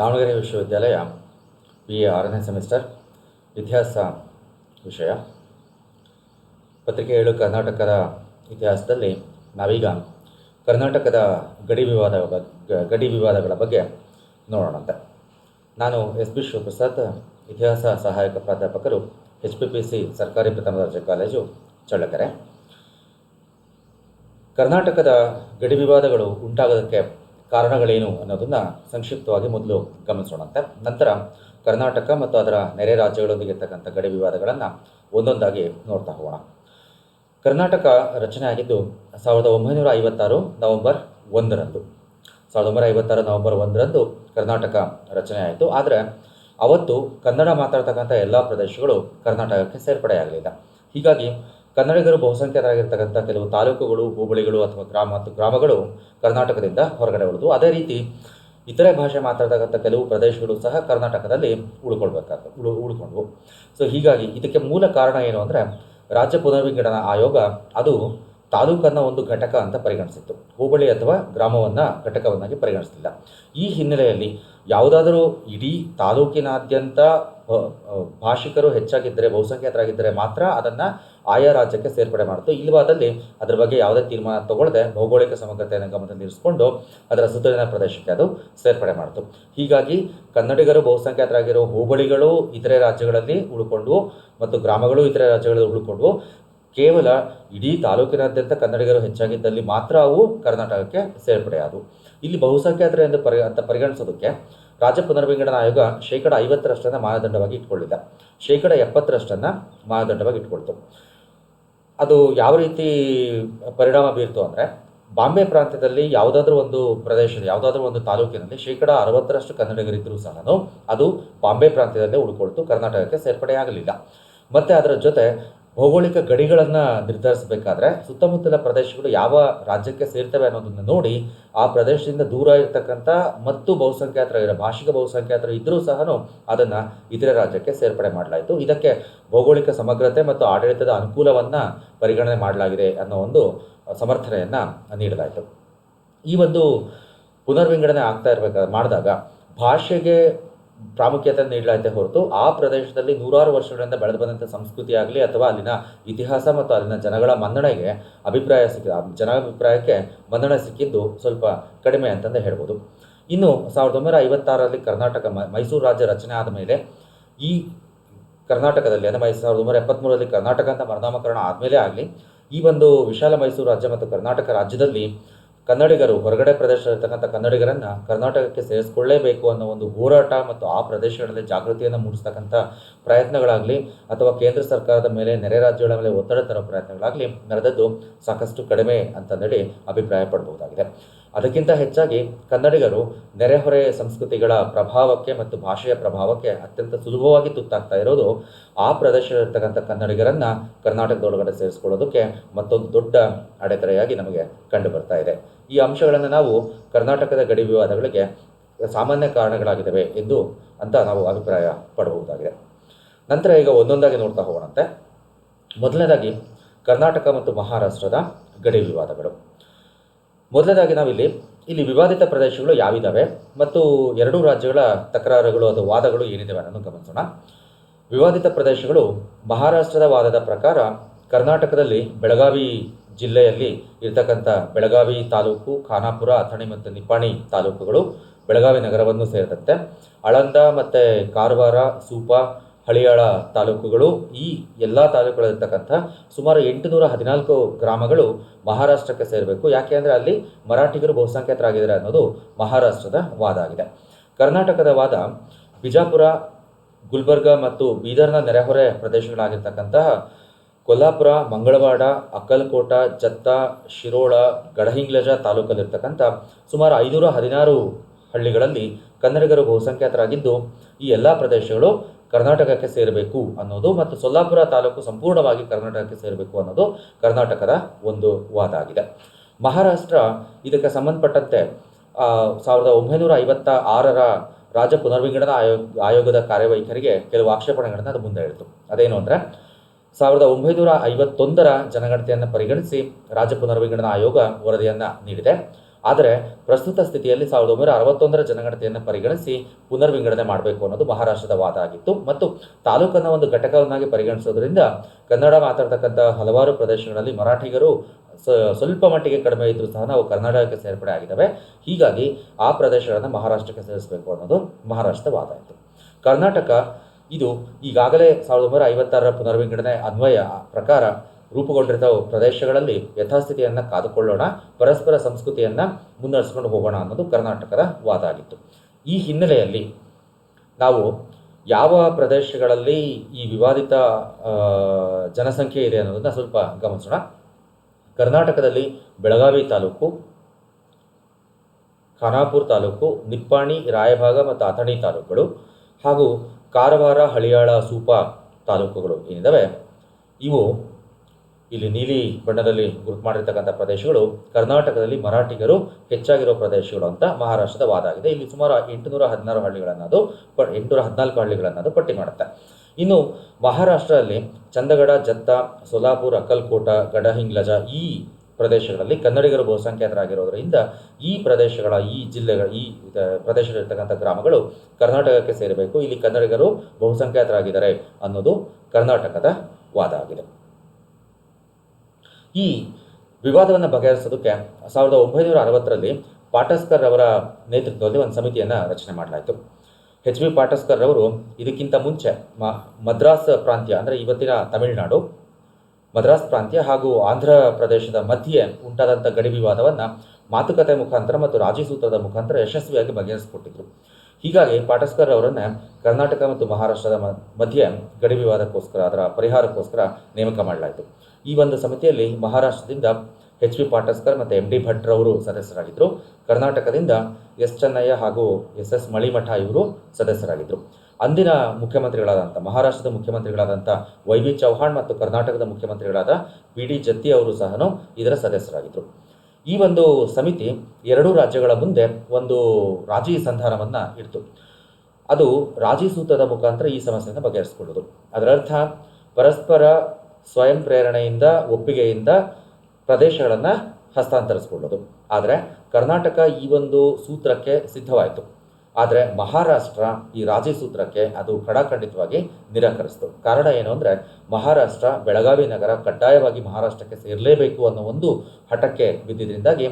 ದಾವಣಗೆರೆ ವಿಶ್ವವಿದ್ಯಾಲಯ B A ಆರನೇ semester ಇತಿಹಾಸ ವಿಷಯ. ಪತ್ರಿಕೆ ಏಳು ಕರ್ನಾಟಕದ ಇತಿಹಾಸದಲ್ಲಿ ನಾವೀಗ ಕರ್ನಾಟಕದ ಗಡಿ ವಿವಾದ ಗಡಿ ವಿವಾದಗಳ ಬಗ್ಗೆ ನೋಡೋಣಂತೆ. ನಾನು ಎಸ್ ಬಿ ಶಿವಪ್ರಸಾದ್, ಇತಿಹಾಸ ಸಹಾಯಕ ಪ್ರಾಧ್ಯಾಪಕರು, ಎಚ್ ಪಿ ಪಿ ಸಿ ಸರ್ಕಾರಿ ಪ್ರಥಮ ದರ್ಜೆ ಕಾಲೇಜು ಚಳ್ಳಕೆರೆ. ಕರ್ನಾಟಕದ ಗಡಿ ವಿವಾದಗಳು ಉಂಟಾಗೋದಕ್ಕೆ ಕಾರಣಗಳೇನು ಅನ್ನೋದನ್ನು ಸಂಕ್ಷಿಪ್ತವಾಗಿ ಮೊದಲು ಗಮನಿಸೋಣಂತೆ ನಂತರ ಕರ್ನಾಟಕ ಮತ್ತು ಅದರ ನೆರೆ ರಾಜ್ಯಗಳೊಂದಿಗೆ ಇರ್ತಕ್ಕಂಥ ಗಡಿ ವಿವಾದಗಳನ್ನು ಒಂದೊಂದಾಗಿ ನೋಡ್ತಾ ಹೋಗೋಣ. ಕರ್ನಾಟಕ ರಚನೆ ಆಗಿದ್ದು ಸಾವಿರದ ಒಂಬೈನೂರ ಐವತ್ತಾರು ನವೆಂಬರ್ ಒಂದರಂದು. ಸಾವಿರದ ಒಂಬೈನೂರ ಐವತ್ತಾರು ನವೆಂಬರ್ ಒಂದರಂದು ಕರ್ನಾಟಕ ರಚನೆ ಆಯಿತು. ಆದರೆ ಅವತ್ತು ಕನ್ನಡ ಮಾತಾಡ್ತಕ್ಕಂಥ ಎಲ್ಲ ಪ್ರದೇಶಗಳು ಕರ್ನಾಟಕಕ್ಕೆ ಸೇರ್ಪಡೆಯಾಗಲಿಲ್ಲ. ಹೀಗಾಗಿ ಕನ್ನಡಿಗರು ಬಹುಸಂಖ್ಯಾತರಾಗಿರ್ತಕ್ಕಂಥ ಕೆಲವು ತಾಲೂಕುಗಳು, ಹೋಬಳಿಗಳು ಅಥವಾ ಗ್ರಾಮ ಗ್ರಾಮಗಳು ಕರ್ನಾಟಕದಿಂದ ಹೊರಗಡೆ ಉಳಿದು, ಅದೇ ರೀತಿ ಇತರೆ ಭಾಷೆ ಮಾತಾಡ್ತಕ್ಕಂಥ ಕೆಲವು ಪ್ರದೇಶಗಳು ಸಹ ಕರ್ನಾಟಕದಲ್ಲಿ ಉಳ್ಕೊಳ್ಬೇಕಾಗ್ತದೆ ಉಳು, ಉಳ್ಕೊಂಡ್ವು. ಸೊ ಹೀಗಾಗಿ ಇದಕ್ಕೆ ಮೂಲ ಕಾರಣ ಏನು ಅಂದರೆ ರಾಜ್ಯ ಪುನರ್ವಿಂಗಡನಾ ಆಯೋಗ ಅದು ತಾಲೂಕನ್ನು ಒಂದು ಘಟಕ ಅಂತ ಪರಿಗಣಿಸಿತ್ತು. ಹೋಬಳಿ ಅಥವಾ ಗ್ರಾಮವನ್ನು ಘಟಕವನ್ನಾಗಿ ಪರಿಗಣಿಸಲಿಲ್ಲ. ಈ ಹಿನ್ನೆಲೆಯಲ್ಲಿ ಯಾವುದಾದರೂ ಇಡೀ ತಾಲೂಕಿನಾದ್ಯಂತ ಭಾಷಿಕರು ಹೆಚ್ಚಾಗಿದ್ದರೆ, ಬಹುಸಂಖ್ಯಾತರಾಗಿದ್ದರೆ ಮಾತ್ರ ಅದನ್ನು ಆಯಾ ರಾಜ್ಯಕ್ಕೆ ಸೇರ್ಪಡೆ ಮಾಡಿತು. ಇಲ್ಲವಾದಲ್ಲಿ ಅದರ ಬಗ್ಗೆ ಯಾವುದೇ ತೀರ್ಮಾನ ತಗೊಳ್ಳದೆ ಭೌಗೋಳಿಕ ಸಮಗ್ರತೆಯನ್ನು ಗಮನದಲ್ಲಿರಿಸಿಕೊಂಡು ಅದರ ಸುತ್ತಲಿನ ಪ್ರದೇಶಕ್ಕೆ ಅದು ಸೇರ್ಪಡೆ ಮಾಡಿತು. ಹೀಗಾಗಿ ಕನ್ನಡಿಗರು ಬಹುಸಂಖ್ಯಾತರಾಗಿರೋ ಹೋಬಳಿಗಳು ಇತರೆ ರಾಜ್ಯಗಳಲ್ಲಿ ಉಳ್ಕೊಂಡು ಮತ್ತು ಗ್ರಾಮಗಳು ಇತರೆ ರಾಜ್ಯಗಳಲ್ಲಿ ಉಳ್ಕೊಂಡು ಕೇವಲ ಇಡೀ ತಾಲೂಕಿನಾದ್ಯಂತ ಕನ್ನಡಿಗರು ಹೆಚ್ಚಾಗಿದ್ದಲ್ಲಿ ಮಾತ್ರ ಅವು ಕರ್ನಾಟಕಕ್ಕೆ ಸೇರ್ಪಡೆಯಾದವು ಇಲ್ಲಿ ಬಹುಸಂಖ್ಯಾತರು ಎಂದು ಪರಿ, ಅಂತ ಪರಿಗಣಿಸೋದಕ್ಕೆ ರಾಜ್ಯ ಪುನರ್ವಿಂಗಡಣಾ ಆಯೋಗ ಶೇಕಡ ಐವತ್ತರಷ್ಟನ್ನು ಮಾನದಂಡವಾಗಿ ಇಟ್ಕೊಳ್ಳಿಲ್ಲ. ಶೇಕಡ ಎಪ್ಪತ್ತರಷ್ಟನ್ನು ಮಾನದಂಡವಾಗಿ ಇಟ್ಕೊಳ್ತು. ಅದು ಯಾವ ರೀತಿ ಪರಿಣಾಮ ಬೀರ್ತು ಅಂದರೆ ಬಾಂಬೆ ಪ್ರಾಂತ್ಯದಲ್ಲಿ ಯಾವುದಾದ್ರೂ ಒಂದು ಪ್ರದೇಶದ ಯಾವುದಾದ್ರೂ ಒಂದು ತಾಲೂಕಿನಲ್ಲಿ ಶೇಕಡ ಅರವತ್ತರಷ್ಟು ಕನ್ನಡಿಗರಿದ್ದರೂ ಸಹ ಅದು ಬಾಂಬೆ ಪ್ರಾಂತ್ಯದಲ್ಲೇ ಉಳ್ಕೊಳ್ತು, ಕರ್ನಾಟಕಕ್ಕೆ ಸೇರ್ಪಡೆಯಾಗಲಿಲ್ಲ. ಮತ್ತು ಅದರ ಜೊತೆ ಭೌಗೋಳಿಕ ಗಡಿಗಳನ್ನು ನಿರ್ಧರಿಸಬೇಕಾದ್ರೆ ಸುತ್ತಮುತ್ತಲ ಪ್ರದೇಶಗಳು ಯಾವ ರಾಜ್ಯಕ್ಕೆ ಸೇರ್ತವೆ ಅನ್ನೋದನ್ನು ನೋಡಿ ಆ ಪ್ರದೇಶದಿಂದ ದೂರ ಇರತಕ್ಕಂಥ ಮತ್ತು ಬಹುಸಂಖ್ಯಾತರ ಭಾಷಿಕ ಬಹುಸಂಖ್ಯಾತರು ಇದ್ದರೂ ಸಹ ಅದನ್ನು ಇತರೆ ರಾಜ್ಯಕ್ಕೆ ಸೇರ್ಪಡೆ ಮಾಡಲಾಯಿತು. ಇದಕ್ಕೆ ಭೌಗೋಳಿಕ ಸಮಗ್ರತೆ ಮತ್ತು ಆಡಳಿತದ ಅನುಕೂಲವನ್ನು ಪರಿಗಣನೆ ಮಾಡಲಾಗಿದೆ ಅನ್ನೋ ಒಂದು ಸಮರ್ಥನೆಯನ್ನು ನೀಡಲಾಯಿತು. ಈ ಒಂದು ಪುನರ್ವಿಂಗಡಣೆ ಆಗ್ತಾ ಇರಬೇಕಾದ ಮಾಡಿದಾಗ ಭಾಷೆಗೆ ಪ್ರಾಮುಖ್ಯತೆ ನೀಡಲಾಯಿತೆ ಹೊರತು ಆ ಪ್ರದೇಶದಲ್ಲಿ ನೂರಾರು ವರ್ಷಗಳಿಂದ ಬೆಳೆದು ಬಂದಂಥ ಸಂಸ್ಕೃತಿ ಆಗಲಿ ಅಥವಾ ಅಲ್ಲಿನ ಇತಿಹಾಸ ಮತ್ತು ಅಲ್ಲಿನ ಜನಗಳ ಮನ್ನಣೆಗೆ ಅಭಿಪ್ರಾಯ ಸಿಕ್ಕ ಜನಾಭಿಪ್ರಾಯಕ್ಕೆ ಮನ್ನಣೆ ಸಿಕ್ಕಿದ್ದು ಸ್ವಲ್ಪ ಕಡಿಮೆ ಅಂತಂದು ಹೇಳ್ಬೋದು. ಇನ್ನು ಸಾವಿರದ ಒಂಬೈನೂರ ಐವತ್ತಾರರಲ್ಲಿ ಕರ್ನಾಟಕ ಮೈಸೂರು ರಾಜ್ಯ ರಚನೆ ಆದ ಮೇಲೆ ಈ ಕರ್ನಾಟಕದಲ್ಲಿ, ಅಂದರೆ ಮೈ ಸಾವಿರದ ಒಂಬೈನೂರ ಎಪ್ಪತ್ತ್ಮೂರರಲ್ಲಿ ಕರ್ನಾಟಕ ಅಂತ ಮರುನಾಮಕರಣ ಆದಮೇಲೆ ಆಗಲಿ, ಈ ಒಂದು ವಿಶಾಲ ಮೈಸೂರು ರಾಜ್ಯ ಮತ್ತು ಕರ್ನಾಟಕ ರಾಜ್ಯದಲ್ಲಿ ಕನ್ನಡಿಗರು, ಹೊರಗಡೆ ಪ್ರದೇಶದಲ್ಲಿರ್ತಕ್ಕಂಥ ಕನ್ನಡಿಗರನ್ನು ಕರ್ನಾಟಕಕ್ಕೆ ಸೇರಿಸ್ಕೊಳ್ಳೇಬೇಕು ಅನ್ನೋ ಒಂದು ಹೋರಾಟ ಮತ್ತು ಆ ಪ್ರದೇಶಗಳಲ್ಲಿ ಜಾಗೃತಿಯನ್ನು ಮೂಡಿಸ್ತಕ್ಕಂಥ ಪ್ರಯತ್ನಗಳಾಗಲಿ ಅಥವಾ ಕೇಂದ್ರ ಸರ್ಕಾರದ ಮೇಲೆ, ನೆರೆ ರಾಜ್ಯಗಳ ಮೇಲೆ ಒತ್ತಡ ತರೋ ಪ್ರಯತ್ನಗಳಾಗಲಿ ನಡೆದದ್ದು ಸಾಕಷ್ಟು ಕಡಿಮೆ ಅಂತಂದೇಳಿ ಅಭಿಪ್ರಾಯ ಪಡಬಹುದಾಗಿದೆ ಅದಕ್ಕಿಂತ ಹೆಚ್ಚಾಗಿ ಕನ್ನಡಿಗರು ನೆರೆಹೊರೆಯ ಸಂಸ್ಕೃತಿಗಳ ಪ್ರಭಾವಕ್ಕೆ ಮತ್ತು ಭಾಷೆಯ ಪ್ರಭಾವಕ್ಕೆ ಅತ್ಯಂತ ಸುಲಭವಾಗಿ ತುತ್ತಾಗ್ತಾ ಇರೋದು ಆ ಪ್ರದೇಶದಲ್ಲಿರ್ತಕ್ಕಂಥ ಕನ್ನಡಿಗರನ್ನು ಕರ್ನಾಟಕದೊಳಗಡೆ ಸೇರಿಸ್ಕೊಳ್ಳೋದಕ್ಕೆ ಮತ್ತೊಂದು ದೊಡ್ಡ ಅಡೆತಡೆಯಾಗಿ ನಮಗೆ ಕಂಡು ಬರ್ತಾ ಇದೆ. ಈ ಅಂಶಗಳನ್ನು ನಾವು ಕರ್ನಾಟಕದ ಗಡಿ ವಿವಾದಗಳಿಗೆ ಸಾಮಾನ್ಯ ಕಾರಣಗಳಾಗಿದ್ದಾವೆ ಎಂದು ಅಂತ ನಾವು ಅಭಿಪ್ರಾಯ ಪಡಬಹುದಾಗಿದೆ. ನಂತರ ಈಗ ಒಂದೊಂದಾಗಿ ನೋಡ್ತಾ ಹೋಗೋಣಂತೆ. ಮೊದಲನೇದಾಗಿ ಕರ್ನಾಟಕ ಮತ್ತು ಮಹಾರಾಷ್ಟ್ರದ ಗಡಿ ವಿವಾದಗಳು. ಮೊದಲನೇದಾಗಿ ನಾವಿಲ್ಲಿ ಇಲ್ಲಿ ವಿವಾದಿತ ಪ್ರದೇಶಗಳು ಯಾವಿದ್ದಾವೆ ಮತ್ತು ಎರಡೂ ರಾಜ್ಯಗಳ ತಕರಾರುಗಳು ಅಥವಾ ವಾದಗಳು ಏನಿದ್ದಾವೆ ಅನ್ನೋದನ್ನು ಗಮನಿಸೋಣ. ವಿವಾದಿತ ಪ್ರದೇಶಗಳು ಮಹಾರಾಷ್ಟ್ರದ ವಾದದ ಪ್ರಕಾರ ಕರ್ನಾಟಕದಲ್ಲಿ ಬೆಳಗಾವಿ ಜಿಲ್ಲೆಯಲ್ಲಿ ಇರತಕ್ಕಂಥ ಬೆಳಗಾವಿ ತಾಲೂಕು, ಖಾನಾಪುರ, ಅಥಣಿ ಮತ್ತು ನಿಪ್ಪಾಣಿ ತಾಲೂಕುಗಳು ಬೆಳಗಾವಿ ನಗರವನ್ನು ಸೇರಿದಂತೆ. ಆಳಂದ ಮತ್ತು ಕಾರವಾರ, ಸೂಪ ಹಳಿಯಾಳ ತಾಲೂಕುಗಳು ಈ ಎಲ್ಲ ತಾಲೂಕುಗಳಲ್ಲಿರ್ತಕ್ಕಂಥ ಸುಮಾರು ಎಂಟುನೂರ ಹದಿನಾಲ್ಕು ಗ್ರಾಮಗಳು ಮಹಾರಾಷ್ಟ್ರಕ್ಕೆ ಸೇರಬೇಕು. ಯಾಕೆ ಅಂದರೆ ಅಲ್ಲಿ ಮರಾಠಿಗರು ಬಹುಸಂಖ್ಯಾತರಾಗಿದ್ದಾರೆ ಅನ್ನೋದು ಮಹಾರಾಷ್ಟ್ರದ ವಾದ ಆಗಿದೆ. ಕರ್ನಾಟಕದ ವಾದ ಬಿಜಾಪುರ, ಗುಲ್ಬರ್ಗ ಮತ್ತು ಬೀದರ್ನ ನೆರೆಹೊರೆ ಪ್ರದೇಶಗಳಾಗಿರ್ತಕ್ಕಂತಹ ಕೊಲ್ಲಾಪುರ, ಮಂಗಳವಾಡ, ಅಕ್ಕಲಕೋಟ, ಜತ್ತ, ಶಿರೋಳ, ಗಡಹಿಂಗ್ಲಜ ತಾಲೂಕಲ್ಲಿರ್ತಕ್ಕಂಥ ಸುಮಾರು ಐನೂರ ಹದಿನಾರು ಹಳ್ಳಿಗಳಲ್ಲಿ ಕನ್ನಡಿಗರು ಬಹುಸಂಖ್ಯಾತರಾಗಿದ್ದು ಈ ಎಲ್ಲ ಪ್ರದೇಶಗಳು ಕರ್ನಾಟಕಕ್ಕೆ ಸೇರಬೇಕು ಅನ್ನೋದು ಮತ್ತು ಸೊಲ್ಲಾಪುರ ತಾಲೂಕು ಸಂಪೂರ್ಣವಾಗಿ ಕರ್ನಾಟಕಕ್ಕೆ ಸೇರಬೇಕು ಅನ್ನೋದು ಕರ್ನಾಟಕದ ಒಂದು ವಾದ ಆಗಿದೆ ಮಹಾರಾಷ್ಟ್ರ ಇದಕ್ಕೆ ಸಂಬಂಧಪಟ್ಟಂತೆ ಸಾವಿರದ ಒಂಬೈನೂರ ಐವತ್ತ ಆರರ ರಾಜ್ಯ ಪುನರ್ವಿಂಗಡನಾ ಆಯೋಗ, ಆಯೋಗದ ಕಾರ್ಯವೈಖರಿಗೆ ಕೆಲವು ಆಕ್ಷೇಪಣೆಗಳನ್ನು ಅದು ಮುಂದೆ ಇಡ್ತು ಅದೇನು ಅಂದರೆ, ಸಾವಿರದ ಒಂಬೈನೂರ ಐವತ್ತೊಂದರ ಜನಗಣತಿಯನ್ನು ಪರಿಗಣಿಸಿ ರಾಜ್ಯ ಪುನರ್ವಿಂಗಡನಾ ಆಯೋಗ ವರದಿಯನ್ನು ನೀಡಿದೆ. ಆದರೆ ಪ್ರಸ್ತುತ ಸ್ಥಿತಿಯಲ್ಲಿ ಸಾವಿರದ ಒಂಬೈನೂರ ಅರವತ್ತೊಂದರ ಜನಗಣತಿಯನ್ನು ಪರಿಗಣಿಸಿ ಪುನರ್ವಿಂಗಡಣೆ ಮಾಡಬೇಕು ಅನ್ನೋದು ಮಹಾರಾಷ್ಟ್ರದ ವಾದ ಆಗಿತ್ತು. ಮತ್ತು ತಾಲೂಕನ್ನು ಒಂದು ಘಟಕವನ್ನಾಗಿ ಪರಿಗಣಿಸೋದ್ರಿಂದ ಕನ್ನಡ ಮಾತಾಡ್ತಕ್ಕಂಥ ಹಲವಾರು ಪ್ರದೇಶಗಳಲ್ಲಿ ಮರಾಠಿಗರು ಸ್ವಲ್ಪ ಮಟ್ಟಿಗೆ ಕಡಿಮೆ ಇದ್ದರೂ ಸಹ ನಾವು ಕರ್ನಾಟಕಕ್ಕೆ ಸೇರ್ಪಡೆ ಆಗಿದ್ದಾವೆ. ಹೀಗಾಗಿ ಆ ಪ್ರದೇಶಗಳನ್ನು ಮಹಾರಾಷ್ಟ್ರಕ್ಕೆ ಸೇರಿಸಬೇಕು ಅನ್ನೋದು ಮಹಾರಾಷ್ಟ್ರದ ವಾದ ಆಯಿತು. ಕರ್ನಾಟಕ, ಇದು ಈಗಾಗಲೇ ಸಾವಿರದ ಒಂಬೈನೂರ ಐವತ್ತಾರರ ಪುನರ್ವಿಂಗಡಣೆ ಅನ್ವಯ ಪ್ರಕಾರ ರೂಪುಗೊಂಡಿರುವ ಪ್ರದೇಶಗಳಲ್ಲಿ ಯಥಾಸ್ಥಿತಿಯನ್ನು ಕಾದುಕೊಳ್ಳೋಣ, ಪರಸ್ಪರ ಸಂಸ್ಕೃತಿಯನ್ನು ಮುನ್ನಡೆಸ್ಕೊಂಡು ಹೋಗೋಣ ಅನ್ನೋದು ಕರ್ನಾಟಕದ ವಾದ ಆಗಿತ್ತು. ಈ ಹಿನ್ನೆಲೆಯಲ್ಲಿ ನಾವು ಯಾವ ಪ್ರದೇಶಗಳಲ್ಲಿ ಈ ವಿವಾದಿತ ಜನಸಂಖ್ಯೆ ಇದೆ ಅನ್ನೋದನ್ನು ಸ್ವಲ್ಪ ಗಮನಿಸೋಣ. ಕರ್ನಾಟಕದಲ್ಲಿ ಬೆಳಗಾವಿ ತಾಲೂಕು, ಖಾನಾಪುರ ತಾಲೂಕು, ನಿಪ್ಪಾಣಿ, ರಾಯಭಾಗ ಮತ್ತು ಅಥಣಿ ತಾಲೂಕುಗಳು ಹಾಗೂ ಕಾರವಾರ, ಹಳಿಯಾಳ, ಸೂಪ ತಾಲೂಕುಗಳು ಏನಿದ್ದಾವೆ ಇವು ಇಲ್ಲಿ ನೀಲಿ ಬಣ್ಣದಲ್ಲಿ ಗುರುತು ಮಾಡಿರ್ತಕ್ಕಂಥ ಪ್ರದೇಶಗಳು ಕರ್ನಾಟಕದಲ್ಲಿ ಮರಾಠಿಗರು ಹೆಚ್ಚಾಗಿರೋ ಪ್ರದೇಶಗಳು ಅಂತ ಮಹಾರಾಷ್ಟ್ರದ ವಾದ ಆಗಿದೆ. ಇಲ್ಲಿ ಸುಮಾರು ಎಂಟುನೂರ ಹದಿನಾರು ಅದು ಪ, ಎಂಟುನೂರ ಹದಿನಾಲ್ಕು ಹಳ್ಳಿಗಳನ್ನದು ಪಟ್ಟಿ ಮಾಡುತ್ತೆ. ಇನ್ನು ಮಹಾರಾಷ್ಟ್ರದಲ್ಲಿ ಚಂದಗಡ ಜತ್ತ ಸೋಲಾಪುರ ಅಕ್ಕಲ್ಕೋಟ ಗಡಹಿಂಗ್ಲಜ ಈ ಪ್ರದೇಶಗಳಲ್ಲಿ ಕನ್ನಡಿಗರು ಬಹುಸಂಖ್ಯಾತರಾಗಿರೋದರಿಂದ ಈ ಪ್ರದೇಶಗಳ, ಈ ಜಿಲ್ಲೆಗಳ, ಈ ಪ್ರದೇಶದಲ್ಲಿರ್ತಕ್ಕಂಥ ಗ್ರಾಮಗಳು ಕರ್ನಾಟಕಕ್ಕೆ ಸೇರಬೇಕು. ಇಲ್ಲಿ ಕನ್ನಡಿಗರು ಬಹುಸಂಖ್ಯಾತರಾಗಿದ್ದಾರೆ ಅನ್ನೋದು ಕರ್ನಾಟಕದ ವಾದ ಆಗಿದೆ. ಈ ವಿವಾದವನ್ನು ಬಗೆಹರಿಸೋದಕ್ಕೆ ಸಾವಿರದ ಒಂಬೈನೂರ ಅರವತ್ತರಲ್ಲಿ ಪಾಟಸ್ಕರ್ ಅವರ ನೇತೃತ್ವದಲ್ಲಿ ಒಂದು ಸಮಿತಿಯನ್ನು ರಚನೆ ಮಾಡಲಾಯಿತು. ಎಚ್ ಬಿ ಪಾಟಸ್ಕರ್ ಅವರು ಇದಕ್ಕಿಂತ ಮುಂಚೆ ಮದ್ರಾಸ್ ಪ್ರಾಂತ್ಯ ಅಂದರೆ ಇವತ್ತಿನ ತಮಿಳುನಾಡು, ಮದ್ರಾಸ್ ಪ್ರಾಂತ್ಯ ಹಾಗೂ ಆಂಧ್ರ ಪ್ರದೇಶದ ಮಧ್ಯೆ ಉಂಟಾದಂಥ ಗಡಿ ವಿವಾದವನ್ನು ಮಾತುಕತೆ ಮುಖಾಂತರ ಮತ್ತು ರಾಜಿ ಸೂತ್ರದ ಮುಖಾಂತರ ಯಶಸ್ವಿಯಾಗಿ ಬಗೆಹರಿಸಿಕೊಟ್ಟಿದ್ರು. ಹೀಗಾಗಿ ಪಾಟಸ್ಕರ್ ಅವರನ್ನು ಕರ್ನಾಟಕ ಮತ್ತು ಮಹಾರಾಷ್ಟ್ರದ ಮಧ್ಯೆ ಗಡಿ ವಿವಾದಕ್ಕೋಸ್ಕರ ಅದರ ಪರಿಹಾರಕ್ಕೋಸ್ಕರ ನೇಮಕ ಮಾಡಲಾಯಿತು. ಈ ಒಂದು ಸಮಿತಿಯಲ್ಲಿ ಮಹಾರಾಷ್ಟ್ರದಿಂದ ಎಚ್ ಪಿ ಪಾಟಸ್ಕರ್ ಮತ್ತು ಎಂ ಡಿ ಭಟ್ರವರು ಸದಸ್ಯರಾಗಿದ್ದರು ಕರ್ನಾಟಕದಿಂದ ಎಸ್ ಚೆನ್ನಯ್ಯ ಹಾಗೂ ಎಸ್ ಎಸ್ ಮಳಿಮಠ ಇವರು ಸದಸ್ಯರಾಗಿದ್ದರು ಅಂದಿನ ಮುಖ್ಯಮಂತ್ರಿಗಳಾದಂಥ, ಮಹಾರಾಷ್ಟ್ರದ ಮುಖ್ಯಮಂತ್ರಿಗಳಾದಂಥ ವೈ ಚೌಹಾಣ್ ಮತ್ತು ಕರ್ನಾಟಕದ ಮುಖ್ಯಮಂತ್ರಿಗಳಾದ ಪಿ ಡಿ ಜತ್ತಿ ಅವರು ಸಹ ಇದರ ಸದಸ್ಯರಾಗಿದ್ದರು ಈ ಒಂದು ಸಮಿತಿ ಎರಡೂ ರಾಜ್ಯಗಳ ಮುಂದೆ ಒಂದು ರಾಜಿ ಸಂಧಾನವನ್ನು ಇಡ್ತು. ಅದು ರಾಜಿ ಸೂತ್ರದ ಮುಖಾಂತರ ಈ ಸಮಸ್ಯೆಯನ್ನು ಬಗೆಹರಿಸಿಕೊಳ್ಳೋದು. ಅದರರ್ಥ ಪರಸ್ಪರ ಸ್ವಯಂ ಪ್ರೇರಣೆಯಿಂದ, ಒಪ್ಪಿಗೆಯಿಂದ ಪ್ರದೇಶಗಳನ್ನು ಹಸ್ತಾಂತರಿಸಿಕೊಳ್ಳೋದು. ಆದರೆ ಕರ್ನಾಟಕ ಈ ಒಂದು ಸೂತ್ರಕ್ಕೆ ಸಿದ್ಧವಾಯಿತು. ಆದರೆ ಮಹಾರಾಷ್ಟ್ರ ಈ ರಾಜಿ ಸೂತ್ರಕ್ಕೆ ಅದು ಖಡಾಖಂಡಿತವಾಗಿ ನಿರಾಕರಿಸಿತು. ಕಾರಣ ಏನು ಅಂದರೆ ಮಹಾರಾಷ್ಟ್ರ ಬೆಳಗಾವಿ ನಗರ ಕಡ್ಡಾಯವಾಗಿ ಮಹಾರಾಷ್ಟ್ರಕ್ಕೆ ಸೇರಲೇಬೇಕು ಅನ್ನೋ ಒಂದು ಹಠಕ್ಕೆ ಬಿದ್ದಿದ್ದರಿಂದಾಗಿ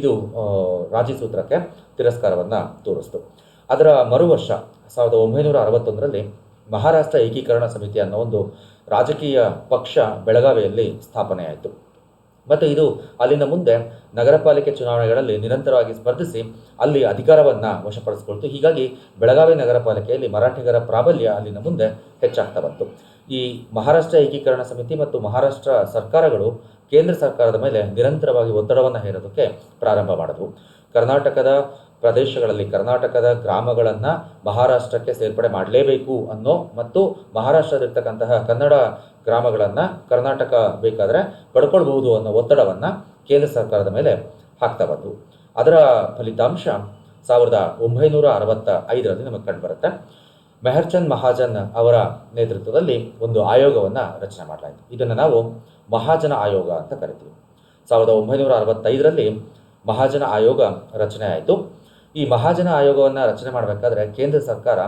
ಇದು ರಾಜಸೂತ್ರಕ್ಕೆ ರಾಜಿ ಸೂತ್ರಕ್ಕೆ ತಿರಸ್ಕಾರವನ್ನು ತೋರಿಸ್ತು. ಅದರ ಮರು ವರ್ಷ ಸಾವಿರದ ಒಂಬೈನೂರ ಅರವತ್ತೊಂದರಲ್ಲಿ ಮಹಾರಾಷ್ಟ್ರ ಏಕೀಕರಣ ಸಮಿತಿ ಅನ್ನೋ ಒಂದು ರಾಜಕೀಯ ಪಕ್ಷ ಬೆಳಗಾವಿಯಲ್ಲಿ ಸ್ಥಾಪನೆಯಾಯಿತು. ಮತ್ತು ಇದು ಅಲ್ಲಿನ ಮುಂದೆ ನಗರ ಪಾಲಿಕೆ ಚುನಾವಣೆಗಳಲ್ಲಿ ನಿರಂತರವಾಗಿ ಸ್ಪರ್ಧಿಸಿ ಅಲ್ಲಿ ಅಧಿಕಾರವನ್ನು ವಶಪಡಿಸಿಕೊಳ್ತು. ಹೀಗಾಗಿ ಬೆಳಗಾವಿ ನಗರ ಪಾಲಿಕೆಯಲ್ಲಿ ಮರಾಠಿಗರ ಪ್ರಾಬಲ್ಯ ಅಲ್ಲಿನ ಮುಂದೆ ಹೆಚ್ಚಾಗ್ತಾ ಬಂತು. ಈ ಮಹಾರಾಷ್ಟ್ರ ಏಕೀಕರಣ ಸಮಿತಿ ಮತ್ತು ಮಹಾರಾಷ್ಟ್ರ ಸರ್ಕಾರಗಳು ಕೇಂದ್ರ ಸರ್ಕಾರದ ಮೇಲೆ ನಿರಂತರವಾಗಿ ಒತ್ತಡವನ್ನು ಹೇರೋದಕ್ಕೆ ಪ್ರಾರಂಭ ಮಾಡಿದವು. ಕರ್ನಾಟಕದ ಪ್ರದೇಶಗಳಲ್ಲಿ ಕರ್ನಾಟಕದ ಗ್ರಾಮಗಳನ್ನು ಮಹಾರಾಷ್ಟ್ರಕ್ಕೆ ಸೇರ್ಪಡೆ ಮಾಡಲೇಬೇಕು ಅನ್ನೋ ಮತ್ತು ಮಹಾರಾಷ್ಟ್ರದಲ್ಲಿರ್ತಕ್ಕಂತಹ ಕನ್ನಡ ಗ್ರಾಮಗಳನ್ನು ಕರ್ನಾಟಕ ಬೇಕಾದರೆ ಪಡ್ಕೊಳ್ಬಹುದು ಅನ್ನೋ ಒತ್ತಡವನ್ನು ಕೇಂದ್ರ ಸರ್ಕಾರದ ಮೇಲೆ ಹಾಕ್ತಾ ಬಂದವು ಅದರ ಫಲಿತಾಂಶ ಸಾವಿರದ ಒಂಬೈನೂರ ಅರವತ್ತ ಐದರಲ್ಲಿ ನಮಗೆ ಕಂಡುಬರುತ್ತೆ ಮೆಹರ್ಚಂದ್ ಮಹಾಜನ್ ಅವರ ನೇತೃತ್ವದಲ್ಲಿ ಒಂದು ಆಯೋಗವನ್ನು ರಚನೆ ಮಾಡಲಾಯಿತು. ಇದನ್ನು ನಾವು ಮಹಾಜನ ಆಯೋಗ ಅಂತ ಕರಿತೀವಿ. ಸಾವಿರದ ಒಂಬೈನೂರ ಅರವತ್ತೈದರಲ್ಲಿ ಮಹಾಜನ ಆಯೋಗ ರಚನೆ ಆಯಿತು. ಈ ಮಹಾಜನ ಆಯೋಗವನ್ನು ರಚನೆ ಮಾಡಬೇಕಾದ್ರೆ ಕೇಂದ್ರ ಸರ್ಕಾರ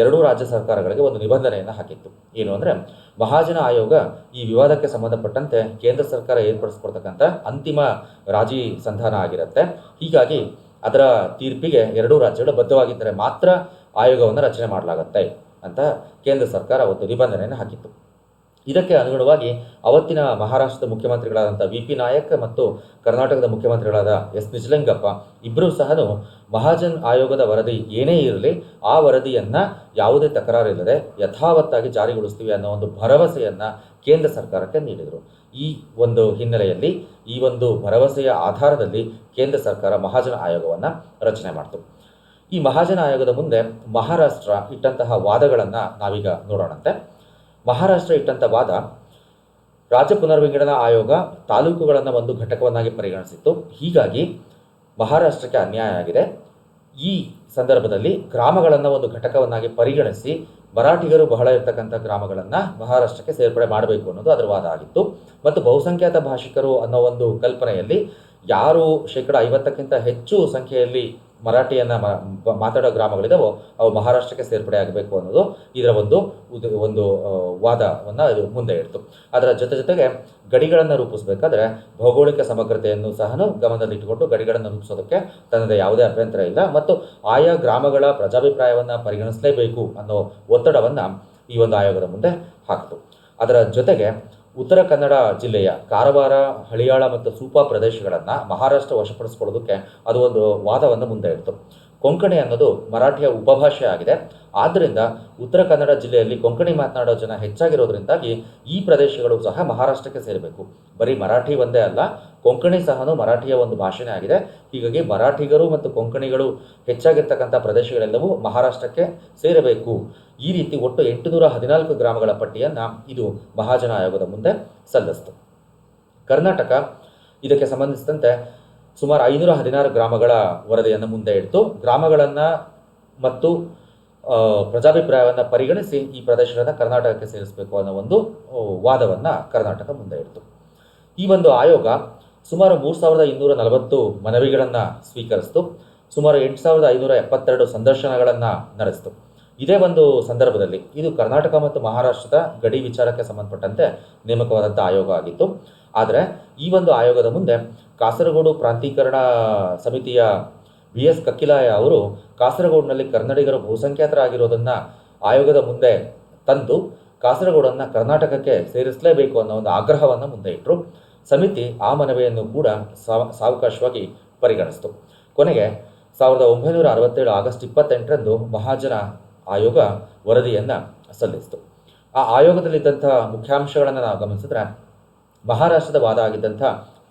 ಎರಡೂ ರಾಜ್ಯ ಸರ್ಕಾರಗಳಿಗೆ ಒಂದು ನಿಬಂಧನೆಯನ್ನು ಹಾಕಿತ್ತು. ಏನು ಅಂದರೆ ಮಹಾಜನ ಆಯೋಗ ಈ ವಿವಾದಕ್ಕೆ ಸಂಬಂಧಪಟ್ಟಂತೆ ಕೇಂದ್ರ ಸರ್ಕಾರ ಏರ್ಪಡಿಸ್ಕೊಡ್ತಕ್ಕಂಥ ಅಂತಿಮ ರಾಜಿ ಸಂಧಾನ ಆಗಿರುತ್ತೆ. ಹೀಗಾಗಿ ಅದರ ತೀರ್ಪಿಗೆ ಎರಡೂ ರಾಜ್ಯಗಳು ಬದ್ಧವಾಗಿದ್ದರೆ ಮಾತ್ರ ಆಯೋಗವನ್ನು ರಚನೆ ಮಾಡಲಾಗುತ್ತೆ ಅಂತ ಕೇಂದ್ರ ಸರ್ಕಾರ ಒಂದು ನಿಬಂಧನೆಯನ್ನು ಹಾಕಿತ್ತು. ಇದಕ್ಕೆ ಅನುಗುಣವಾಗಿ ಅವತ್ತಿನ ಮಹಾರಾಷ್ಟ್ರದ ಮುಖ್ಯಮಂತ್ರಿಗಳಾದಂಥ ವಿ ಪಿ ನಾಯಕ್ ಮತ್ತು ಕರ್ನಾಟಕದ ಮುಖ್ಯಮಂತ್ರಿಗಳಾದ ಎಸ್ ನಿಜಲಿಂಗಪ್ಪ ಇಬ್ಬರೂ ಸಹ ಮಹಾಜನ್ ಆಯೋಗದ ವರದಿ ಏನೇ ಇರಲಿ ಆ ವರದಿಯನ್ನು ಯಾವುದೇ ತಕರಾರಿಲ್ಲದೆ ಯಥಾವತ್ತಾಗಿ ಜಾರಿಗೊಳಿಸ್ತೀವಿ ಅನ್ನೋ ಒಂದು ಭರವಸೆಯನ್ನು ಕೇಂದ್ರ ಸರ್ಕಾರಕ್ಕೆ ನೀಡಿದರು. ಈ ಒಂದು ಹಿನ್ನೆಲೆಯಲ್ಲಿ ಈ ಒಂದು ಭರವಸೆಯ ಆಧಾರದಲ್ಲಿ ಕೇಂದ್ರ ಸರ್ಕಾರ ಮಹಾಜನ ಆಯೋಗವನ್ನು ರಚನೆ ಮಾಡಿತು. ಈ ಮಹಾಜನ ಆಯೋಗದ ಮುಂದೆ ಮಹಾರಾಷ್ಟ್ರ ಇಟ್ಟಂತಹ ವಾದಗಳನ್ನು ನಾವೀಗ ನೋಡೋಣಂತೆ. ಮಹಾರಾಷ್ಟ್ರ ಇಟ್ಟಂಥ ವಾದ ರಾಜ್ಯ ಪುನರ್ವಿಂಗಡನಾ ಆಯೋಗ ತಾಲೂಕುಗಳನ್ನು ಒಂದು ಘಟಕವನ್ನಾಗಿ ಪರಿಗಣಿಸಿತ್ತು. ಹೀಗಾಗಿ ಮಹಾರಾಷ್ಟ್ರಕ್ಕೆ ಅನ್ಯಾಯ ಆಗಿದೆ. ಈ ಸಂದರ್ಭದಲ್ಲಿ ಗ್ರಾಮಗಳನ್ನು ಒಂದು ಘಟಕವನ್ನಾಗಿ ಪರಿಗಣಿಸಿ ಮರಾಠಿಗರು ಬಹಳ ಇರತಕ್ಕಂಥ ಗ್ರಾಮಗಳನ್ನು ಮಹಾರಾಷ್ಟ್ರಕ್ಕೆ ಸೇರ್ಪಡೆ ಮಾಡಬೇಕು ಅನ್ನೋದು ಅದರ ವಾದ ಆಗಿತ್ತು. ಮತ್ತು ಬಹುಸಂಖ್ಯಾತ ಭಾಷಿಕರು ಅನ್ನೋ ಒಂದು ಕಲ್ಪನೆಯಲ್ಲಿ ಯಾರು ಶೇಕಡ ಐವತ್ತಕ್ಕಿಂತ ಹೆಚ್ಚು ಸಂಖ್ಯೆಯಲ್ಲಿ ಮರಾಠಿಯನ್ನು ಮಾತಾಡೋ ಗ್ರಾಮಗಳಿದಾವೋ, ಅವು ಮಹಾರಾಷ್ಟ್ರಕ್ಕೆ ಸೇರ್ಪಡೆ ಆಗಬೇಕು ಅನ್ನೋದು ಇದರ ಒಂದು ಒಂದು ವಾದವನ್ನು ಇದು ಮುಂದೆ ಇಡ್ತು. ಅದರ ಜೊತೆ ಜೊತೆಗೆ ಗಡಿಗಳನ್ನು ರೂಪಿಸಬೇಕಾದ್ರೆ ಭೌಗೋಳಿಕ ಸಮಗ್ರತೆಯನ್ನು ಸಹ ಗಮನದಲ್ಲಿಟ್ಟುಕೊಂಡು ಗಡಿಗಳನ್ನು ರೂಪಿಸೋದಕ್ಕೆ ತನ್ನದೇ ಯಾವುದೇ ಅಭ್ಯಂತರ ಇಲ್ಲ ಮತ್ತು ಆಯಾ ಗ್ರಾಮಗಳ ಪ್ರಜಾಭಿಪ್ರಾಯವನ್ನು ಪರಿಗಣಿಸಲೇಬೇಕು ಅನ್ನೋ ಒತ್ತಡವನ್ನು ಈ ಒಂದು ಆಯೋಗದ ಮುಂದೆ ಹಾಕ್ತು. ಅದರ ಜೊತೆಗೆ ಉತ್ತರ ಕನ್ನಡ ಜಿಲ್ಲೆಯ ಕಾರವಾರ, ಹಳಿಯಾಳ ಮತ್ತು ಸೂಪಾ ಪ್ರದೇಶಗಳನ್ನು ಮಹಾರಾಷ್ಟ್ರ ವಶಪಡಿಸ್ಕೊಳ್ಳೋದಕ್ಕೆ ಅದು ಒಂದು ವಾದವನ್ನು ಮುಂದೆ ಇಡ್ತು. ಕೊಂಕಣಿ ಅನ್ನೋದು ಮರಾಠಿಯ ಉಪಭಾಷೆ ಆಗಿದೆ. ಆದ್ದರಿಂದ ಉತ್ತರ ಕನ್ನಡ ಜಿಲ್ಲೆಯಲ್ಲಿ ಕೊಂಕಣಿ ಮಾತನಾಡೋ ಜನ ಹೆಚ್ಚಾಗಿರೋದ್ರಿಂದಾಗಿ ಈ ಪ್ರದೇಶಗಳು ಸಹ ಮಹಾರಾಷ್ಟ್ರಕ್ಕೆ ಸೇರಬೇಕು. ಬರೀ ಮರಾಠಿ ಒಂದೇ ಅಲ್ಲ, ಕೊಂಕಣಿ ಸಹ ಮರಾಠಿಯ ಒಂದು ಭಾಷೆನೇ ಆಗಿದೆ. ಹೀಗಾಗಿ ಮರಾಠಿಗರು ಮತ್ತು ಕೊಂಕಣಿಗಳು ಹೆಚ್ಚಾಗಿರ್ತಕ್ಕಂಥ ಪ್ರದೇಶಗಳೆಲ್ಲವೂ ಮಹಾರಾಷ್ಟ್ರಕ್ಕೆ ಸೇರಬೇಕು. ಈ ರೀತಿ ಒಟ್ಟು ಎಂಟುನೂರ ಹದಿನಾಲ್ಕು ಗ್ರಾಮಗಳ ಪಟ್ಟಿಯನ್ನು ಇದು ಮಹಾಜನ ಆಯೋಗದ ಮುಂದೆ ಸಲ್ಲಿಸ್ತು. ಕರ್ನಾಟಕ ಇದಕ್ಕೆ ಸಂಬಂಧಿಸಿದಂತೆ ಸುಮಾರು ಐನೂರ ಹದಿನಾರು ಗ್ರಾಮಗಳ ವರದಿಯನ್ನು ಮುಂದೆ ಇಡ್ತು. ಗ್ರಾಮಗಳನ್ನು ಮತ್ತು ಪ್ರಜಾಭಿಪ್ರಾಯವನ್ನು ಪರಿಗಣಿಸಿ ಈ ಪ್ರದೇಶಗಳನ್ನು ಕರ್ನಾಟಕಕ್ಕೆ ಸೇರಿಸಬೇಕು ಅನ್ನೋ ಒಂದು ವಾದವನ್ನು ಕರ್ನಾಟಕ ಮುಂದೆ ಇಡ್ತು. ಈ ಒಂದು ಆಯೋಗ ಸುಮಾರು ಮೂರು ಸಾವಿರದ ಇನ್ನೂರ ನಲವತ್ತು ಮನವಿಗಳನ್ನು ಸ್ವೀಕರಿಸಿತು. ಸುಮಾರು ಎಂಟು ಸಾವಿರದ ಐನೂರ ಎಪ್ಪತ್ತೆರಡು ಸಂದರ್ಶನಗಳನ್ನು ನಡೆಸಿತು. ಇದೇ ಒಂದು ಸಂದರ್ಭದಲ್ಲಿ ಇದು ಕರ್ನಾಟಕ ಮತ್ತು ಮಹಾರಾಷ್ಟ್ರದ ಗಡಿ ವಿಚಾರಕ್ಕೆ ಸಂಬಂಧಪಟ್ಟಂತೆ ನೇಮಕವಾದಂಥ ಆಯೋಗ ಆಗಿತ್ತು. ಆದರೆ ಈ ಒಂದು ಆಯೋಗದ ಮುಂದೆ ಕಾಸರಗೋಡು ಪ್ರಾಂತೀಕರಣ ಸಮಿತಿಯ ವಿ ಎಸ್ ಕಕ್ಕಿಲಾಯ ಅವರು ಕಾಸರಗೋಡಿನಲ್ಲಿ ಕನ್ನಡಿಗರು ಬಹುಸಂಖ್ಯಾತರಾಗಿರೋದನ್ನು ಆಯೋಗದ ಮುಂದೆ ತಂದು ಕಾಸರಗೋಡನ್ನು ಕರ್ನಾಟಕಕ್ಕೆ ಸೇರಿಸಲೇಬೇಕು ಅನ್ನೋ ಒಂದು ಆಗ್ರಹವನ್ನು ಮುಂದೆ ಇಟ್ಟರು ಸಮಿತಿ ಆ ಮನವಿಯನ್ನು ಕೂಡ ಸಾವ, ಸಾವಕಾಶವಾಗಿ ಪರಿಗಣಿಸಿತು. ಕೊನೆಗೆ ಸಾವಿರದ ಒಂಬೈನೂರ ಅರವತ್ತೇಳು ಆಗಸ್ಟ್ ಇಪ್ಪತ್ತೆಂಟರಂದು ಮಹಾಜನ ಆಯೋಗ ವರದಿಯನ್ನು ಸಲ್ಲಿಸಿತು. ಆ ಆಯೋಗದಲ್ಲಿದ್ದಂಥ ಮುಖ್ಯಾಂಶಗಳನ್ನು ನಾವು ಗಮನಿಸಿದ್ರೆ ಮಹಾರಾಷ್ಟ್ರದ ವಾದ ಆಗಿದ್ದಂಥ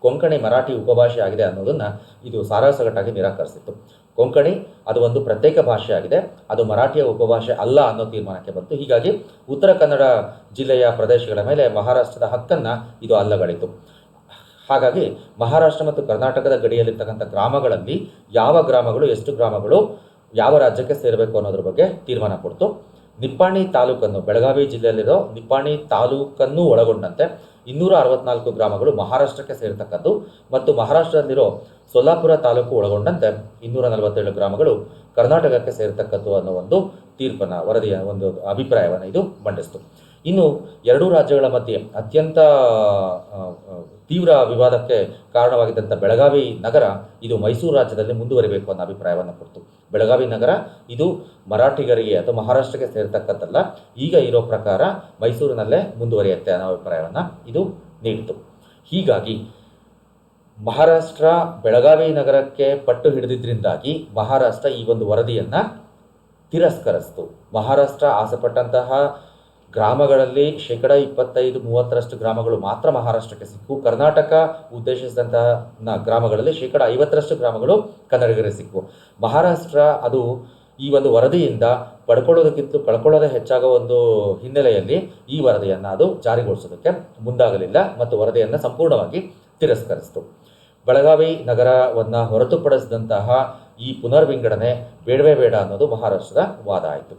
ಕೊಂಕಣಿ ಮರಾಠಿ ಉಪಭಾಷೆ ಆಗಿದೆ ಅನ್ನೋದನ್ನು ಇದು ಸಾರಾಸಗಟ್ಟಾಗಿ ನಿರಾಕರಿಸಿತ್ತು. ಕೊಂಕಣಿ ಅದು ಒಂದು ಪ್ರತ್ಯೇಕ ಭಾಷೆ ಆಗಿದೆ ಅದು ಮರಾಠಿಯ ಉಪಭಾಷೆ ಅಲ್ಲ ಅನ್ನೋ ತೀರ್ಮಾನಕ್ಕೆ ಬಂತು. ಹೀಗಾಗಿ ಉತ್ತರ ಕನ್ನಡ ಜಿಲ್ಲೆಯ ಪ್ರದೇಶಗಳ ಮೇಲೆ ಮಹಾರಾಷ್ಟ್ರದ ಹಕ್ಕನ್ನು ಇದು ಅಲ್ಲಗಳಿತು ಹಾಗಾಗಿ ಮಹಾರಾಷ್ಟ್ರ ಮತ್ತು ಕರ್ನಾಟಕದ ಗಡಿಯಲ್ಲಿರ್ತಕ್ಕಂಥ ಗ್ರಾಮಗಳಲ್ಲಿ ಯಾವ ಗ್ರಾಮಗಳು, ಎಷ್ಟು ಗ್ರಾಮಗಳು, ಯಾವ ರಾಜ್ಯಕ್ಕೆ ಸೇರಬೇಕು ಅನ್ನೋದ್ರ ಬಗ್ಗೆ ತೀರ್ಮಾನ ಕೊಡ್ತು. ನಿಪ್ಪಾಣಿ ತಾಲೂಕನ್ನು, ಬೆಳಗಾವಿ ಜಿಲ್ಲೆಯಲ್ಲಿರೋ ನಿಪ್ಪಾಣಿ ತಾಲೂಕನ್ನು ಒಳಗೊಂಡಂತೆ ಇನ್ನೂರ ಅರವತ್ನಾಲ್ಕು ಗ್ರಾಮಗಳು ಮಹಾರಾಷ್ಟ್ರಕ್ಕೆ ಸೇರ್ತಕ್ಕದ್ದು ಮತ್ತು ಮಹಾರಾಷ್ಟ್ರದಲ್ಲಿರೋ ಸೊಲ್ಲಾಪುರ ತಾಲೂಕು ಒಳಗೊಂಡಂತೆ ಇನ್ನೂರ ನಲವತ್ತೇಳು ಗ್ರಾಮಗಳು ಕರ್ನಾಟಕಕ್ಕೆ ಸೇರ್ತಕ್ಕದ್ದು ಅನ್ನೋ ಒಂದು ತೀರ್ಪನ್ನು ವರದಿಯ ಒಂದು ಅಭಿಪ್ರಾಯವನ್ನು ಇದು ಮಂಡಿಸಿತು. ಇನ್ನು ಎರಡೂ ರಾಜ್ಯಗಳ ಮಧ್ಯೆ ಅತ್ಯಂತ ತೀವ್ರ ವಿವಾದಕ್ಕೆ ಕಾರಣವಾಗಿದ್ದಂಥ ಬೆಳಗಾವಿ ನಗರ ಇದು ಮೈಸೂರು ರಾಜ್ಯದಲ್ಲಿ ಮುಂದುವರಿಬೇಕು ಅನ್ನೋ ಅಭಿಪ್ರಾಯವನ್ನು ಕೊಡ್ತು. ಬೆಳಗಾವಿ ನಗರ ಇದು ಮರಾಠಿಗರಿಗೆ ಅಥವಾ ಮಹಾರಾಷ್ಟ್ರಕ್ಕೆ ಸೇರತಕ್ಕಂತಲ್ಲ ಈಗ ಇರೋ ಪ್ರಕಾರ ಮೈಸೂರಿನಲ್ಲೇ ಮುಂದುವರಿಯುತ್ತೆ ಅನ್ನೋ ಅಭಿಪ್ರಾಯವನ್ನು ಇದು ನೀಡಿತು. ಹೀಗಾಗಿ ಮಹಾರಾಷ್ಟ್ರ, ಬೆಳಗಾವಿ ನಗರಕ್ಕೆ ಪಟ್ಟು ಹಿಡಿದಿದ್ದರಿಂದಾಗಿ ಮಹಾರಾಷ್ಟ್ರ ಈ ಒಂದು ವರದಿಯನ್ನು ತಿರಸ್ಕರಿಸ್ತು. ಮಹಾರಾಷ್ಟ್ರ ಆಸೆಪಟ್ಟಂತಹ ಗ್ರಾಮಗಳಲ್ಲಿ ಶೇಕಡ ಇಪ್ಪತ್ತೈದು, ಮೂವತ್ತರಷ್ಟು ಗ್ರಾಮಗಳು ಮಾತ್ರ ಮಹಾರಾಷ್ಟ್ರಕ್ಕೆ ಸಿಕ್ಕು. ಕರ್ನಾಟಕ ಉದ್ದೇಶಿಸಿದಂತಹ ಗ್ರಾಮಗಳಲ್ಲಿ ಶೇಕಡ ಐವತ್ತರಷ್ಟು ಗ್ರಾಮಗಳು ಕನ್ನಡಿಗರಿಗೆ ಸಿಕ್ಕು. ಮಹಾರಾಷ್ಟ್ರ ಅದು ಈ ಒಂದು ವರದಿಯಿಂದ ಪಡ್ಕೊಳ್ಳೋದಕ್ಕಿಂತ ಕಳ್ಕೊಳ್ಳೋದೇ ಹೆಚ್ಚಾಗೋ ಒಂದು ಹಿನ್ನೆಲೆಯಲ್ಲಿ ಈ ವರದಿಯನ್ನು ಅದು ಜಾರಿಗೊಳಿಸೋದಕ್ಕೆ ಮುಂದಾಗಲಿಲ್ಲ ಮತ್ತು ವರದಿಯನ್ನು ಸಂಪೂರ್ಣವಾಗಿ ತಿರಸ್ಕರಿಸಿತು. ಬೆಳಗಾವಿ ನಗರವನ್ನು ಹೊರತುಪಡಿಸಿದಂತಹ ಈ ಪುನರ್ವಿಂಗಡಣೆ ಬೇಡವೇ ಬೇಡ ಅನ್ನೋದು ಮಹಾರಾಷ್ಟ್ರದ ವಾದ ಆಯಿತು.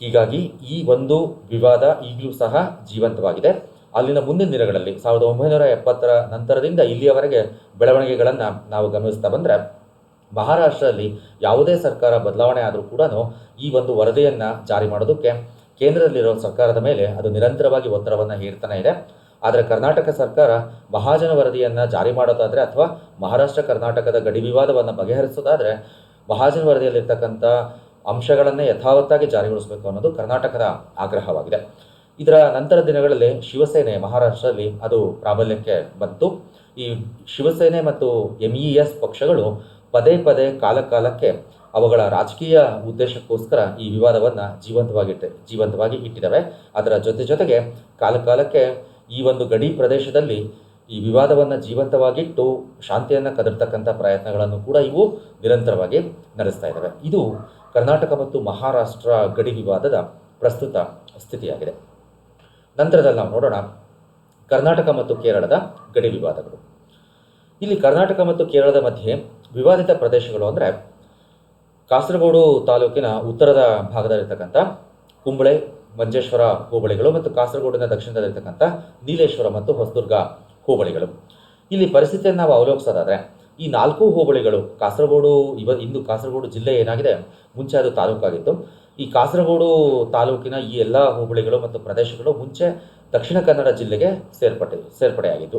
ಹೀಗಾಗಿ ಈ ಒಂದು ವಿವಾದ ಈಗಲೂ ಸಹ ಜೀವಂತವಾಗಿದೆ. ಅಲ್ಲಿನ ಮುಂದಿನ ದಿನಗಳಲ್ಲಿ ಸಾವಿರದ ಒಂಬೈನೂರ ಎಪ್ಪತ್ತರ ನಂತರದಿಂದ ಇಲ್ಲಿಯವರೆಗೆ ಬೆಳವಣಿಗೆಗಳನ್ನು ನಾವು ಗಮನಿಸ್ತಾ ಬಂದರೆ, ಮಹಾರಾಷ್ಟ್ರದಲ್ಲಿ ಯಾವುದೇ ಸರ್ಕಾರ ಬದಲಾವಣೆ ಆದರೂ ಕೂಡ ಈ ಒಂದು ವರದಿಯನ್ನು ಜಾರಿ ಮಾಡೋದಕ್ಕೆ ಕೇಂದ್ರದಲ್ಲಿರೋ ಸರ್ಕಾರದ ಮೇಲೆ ಅದು ನಿರಂತರವಾಗಿ ಒತ್ತಡವನ್ನು ಹೇರ್ತಾನೆ ಇದೆ. ಆದರೆ ಕರ್ನಾಟಕ ಸರ್ಕಾರ ಮಹಾಜನ ವರದಿಯನ್ನು ಜಾರಿ ಮಾಡೋದಾದರೆ ಅಥವಾ ಮಹಾರಾಷ್ಟ್ರ ಕರ್ನಾಟಕದ ಗಡಿ ವಿವಾದವನ್ನು ಬಗೆಹರಿಸೋದಾದರೆ, ಮಹಾಜನ ವರದಿಯಲ್ಲಿರ್ತಕ್ಕಂಥ ಅಂಶಗಳನ್ನೇ ಯಥಾವತ್ತಾಗಿ ಜಾರಿಗೊಳಿಸಬೇಕು ಅನ್ನೋದು ಕರ್ನಾಟಕದ ಆಗ್ರಹವಾಗಿದೆ. ಇದರ ನಂತರ ದಿನಗಳಲ್ಲಿ ಶಿವಸೇನೆ ಮಹಾರಾಷ್ಟ್ರದಲ್ಲಿ ಅದು ಪ್ರಾಬಲ್ಯಕ್ಕೆ ಬಂತು. ಈ ಶಿವಸೇನೆ ಮತ್ತು ಎಂ ಇ ಎಸ್ ಪಕ್ಷಗಳು ಪದೇ ಪದೇ ಕಾಲಕಾಲಕ್ಕೆ ಅವುಗಳ ರಾಜಕೀಯ ಉದ್ದೇಶಕ್ಕೋಸ್ಕರ ಈ ವಿವಾದವನ್ನು ಜೀವಂತವಾಗಿಟ್ಟ, ಜೀವಂತವಾಗಿ ಇಟ್ಟಿದ್ದಾವೆ. ಅದರ ಜೊತೆ ಜೊತೆಗೆ ಕಾಲಕಾಲಕ್ಕೆ ಈ ಒಂದು ಗಡಿ ಪ್ರದೇಶದಲ್ಲಿ ಈ ವಿವಾದವನ್ನು ಜೀವಂತವಾಗಿಟ್ಟು ಶಾಂತಿಯನ್ನು ಕದರ್ತಕ್ಕಂಥ ಪ್ರಯತ್ನಗಳನ್ನು ಕೂಡ ಇವು ನಿರಂತರವಾಗಿ ನಡೆಸ್ತಾ ಇದ್ದಾವೆ ಇದು ಕರ್ನಾಟಕ ಮತ್ತು ಮಹಾರಾಷ್ಟ್ರ ಗಡಿ ವಿವಾದದ ಪ್ರಸ್ತುತ ಸ್ಥಿತಿಯಾಗಿದೆ. ನಂತರದಲ್ಲಿ ನಾವು ನೋಡೋಣ ಕರ್ನಾಟಕ ಮತ್ತು ಕೇರಳದ ಗಡಿ ವಿವಾದಗಳು. ಇಲ್ಲಿ ಕರ್ನಾಟಕ ಮತ್ತು ಕೇರಳದ ಮಧ್ಯೆ ವಿವಾದಿತ ಪ್ರದೇಶಗಳು ಅಂದರೆ ಕಾಸರಗೋಡು ತಾಲೂಕಿನ ಉತ್ತರದ ಭಾಗದಲ್ಲಿರ್ತಕ್ಕಂಥ ಕುಂಬಳೆ, ಮಂಜೇಶ್ವರ ಹೋಬಳಿಗಳು ಮತ್ತು ಕಾಸರಗೋಡಿನ ದಕ್ಷಿಣದಲ್ಲಿರ್ತಕ್ಕಂಥ ನೀಲೇಶ್ವರ ಮತ್ತು ಹೊಸದುರ್ಗ ಹೋಬಳಿಗಳು. ಇಲ್ಲಿ ಪರಿಸ್ಥಿತಿಯನ್ನು ನಾವು ಅವಲೋಕಿಸೋದಾದರೆ, ಈ ನಾಲ್ಕು ಹೋಬಳಿಗಳು, ಕಾಸರಗೋಡು ಇವ, ಇಂದು ಕಾಸರಗೋಡು ಜಿಲ್ಲೆ ಏನಾಗಿದೆ? ಮುಂಚೆ ಅದು ತಾಲೂಕಾಗಿತ್ತು. ಈ ಕಾಸರಗೋಡು ತಾಲೂಕಿನ ಈ ಎಲ್ಲ ಹೋಬಳಿಗಳು ಮತ್ತು ಪ್ರದೇಶಗಳು ಮುಂಚೆ ದಕ್ಷಿಣ ಕನ್ನಡ ಜಿಲ್ಲೆಗೆ ಸೇರ್ಪಟ್ಟೆ ಸೇರ್ಪಡೆಯಾಗಿತ್ತು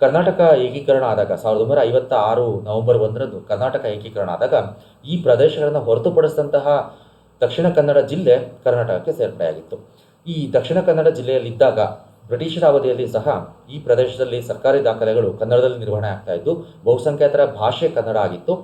ಕರ್ನಾಟಕ ಏಕೀಕರಣ ಆದಾಗ, ಸಾವಿರದ ಒಂಬೈನೂರ ಐವತ್ತ ಆರು ನವೆಂಬರ್ ಒಂದರಂದು ಕರ್ನಾಟಕ ಏಕೀಕರಣ ಆದಾಗ, ಈ ಪ್ರದೇಶಗಳನ್ನು ಹೊರತುಪಡಿಸಿದಂತಹ ದಕ್ಷಿಣ ಕನ್ನಡ ಜಿಲ್ಲೆ ಕರ್ನಾಟಕಕ್ಕೆ ಸೇರ್ಪಡೆಯಾಗಿತ್ತು. ಈ ದಕ್ಷಿಣ ಕನ್ನಡ ಜಿಲ್ಲೆಯಲ್ಲಿದ್ದಾಗ ಬ್ರಿಟಿಷರ ಅವಧಿಯಲ್ಲಿ ಸಹ ಈ ಪ್ರದೇಶದಲ್ಲಿ ಸರ್ಕಾರಿ ದಾಖಲೆಗಳು ಕನ್ನಡದಲ್ಲಿ ನಿರ್ವಹಣೆ ಆಗ್ತಾ ಇದ್ದು, ಬಹುಸಂಖ್ಯಾತರ ಭಾಷೆ ಕನ್ನಡ ಆಗಿತ್ತು.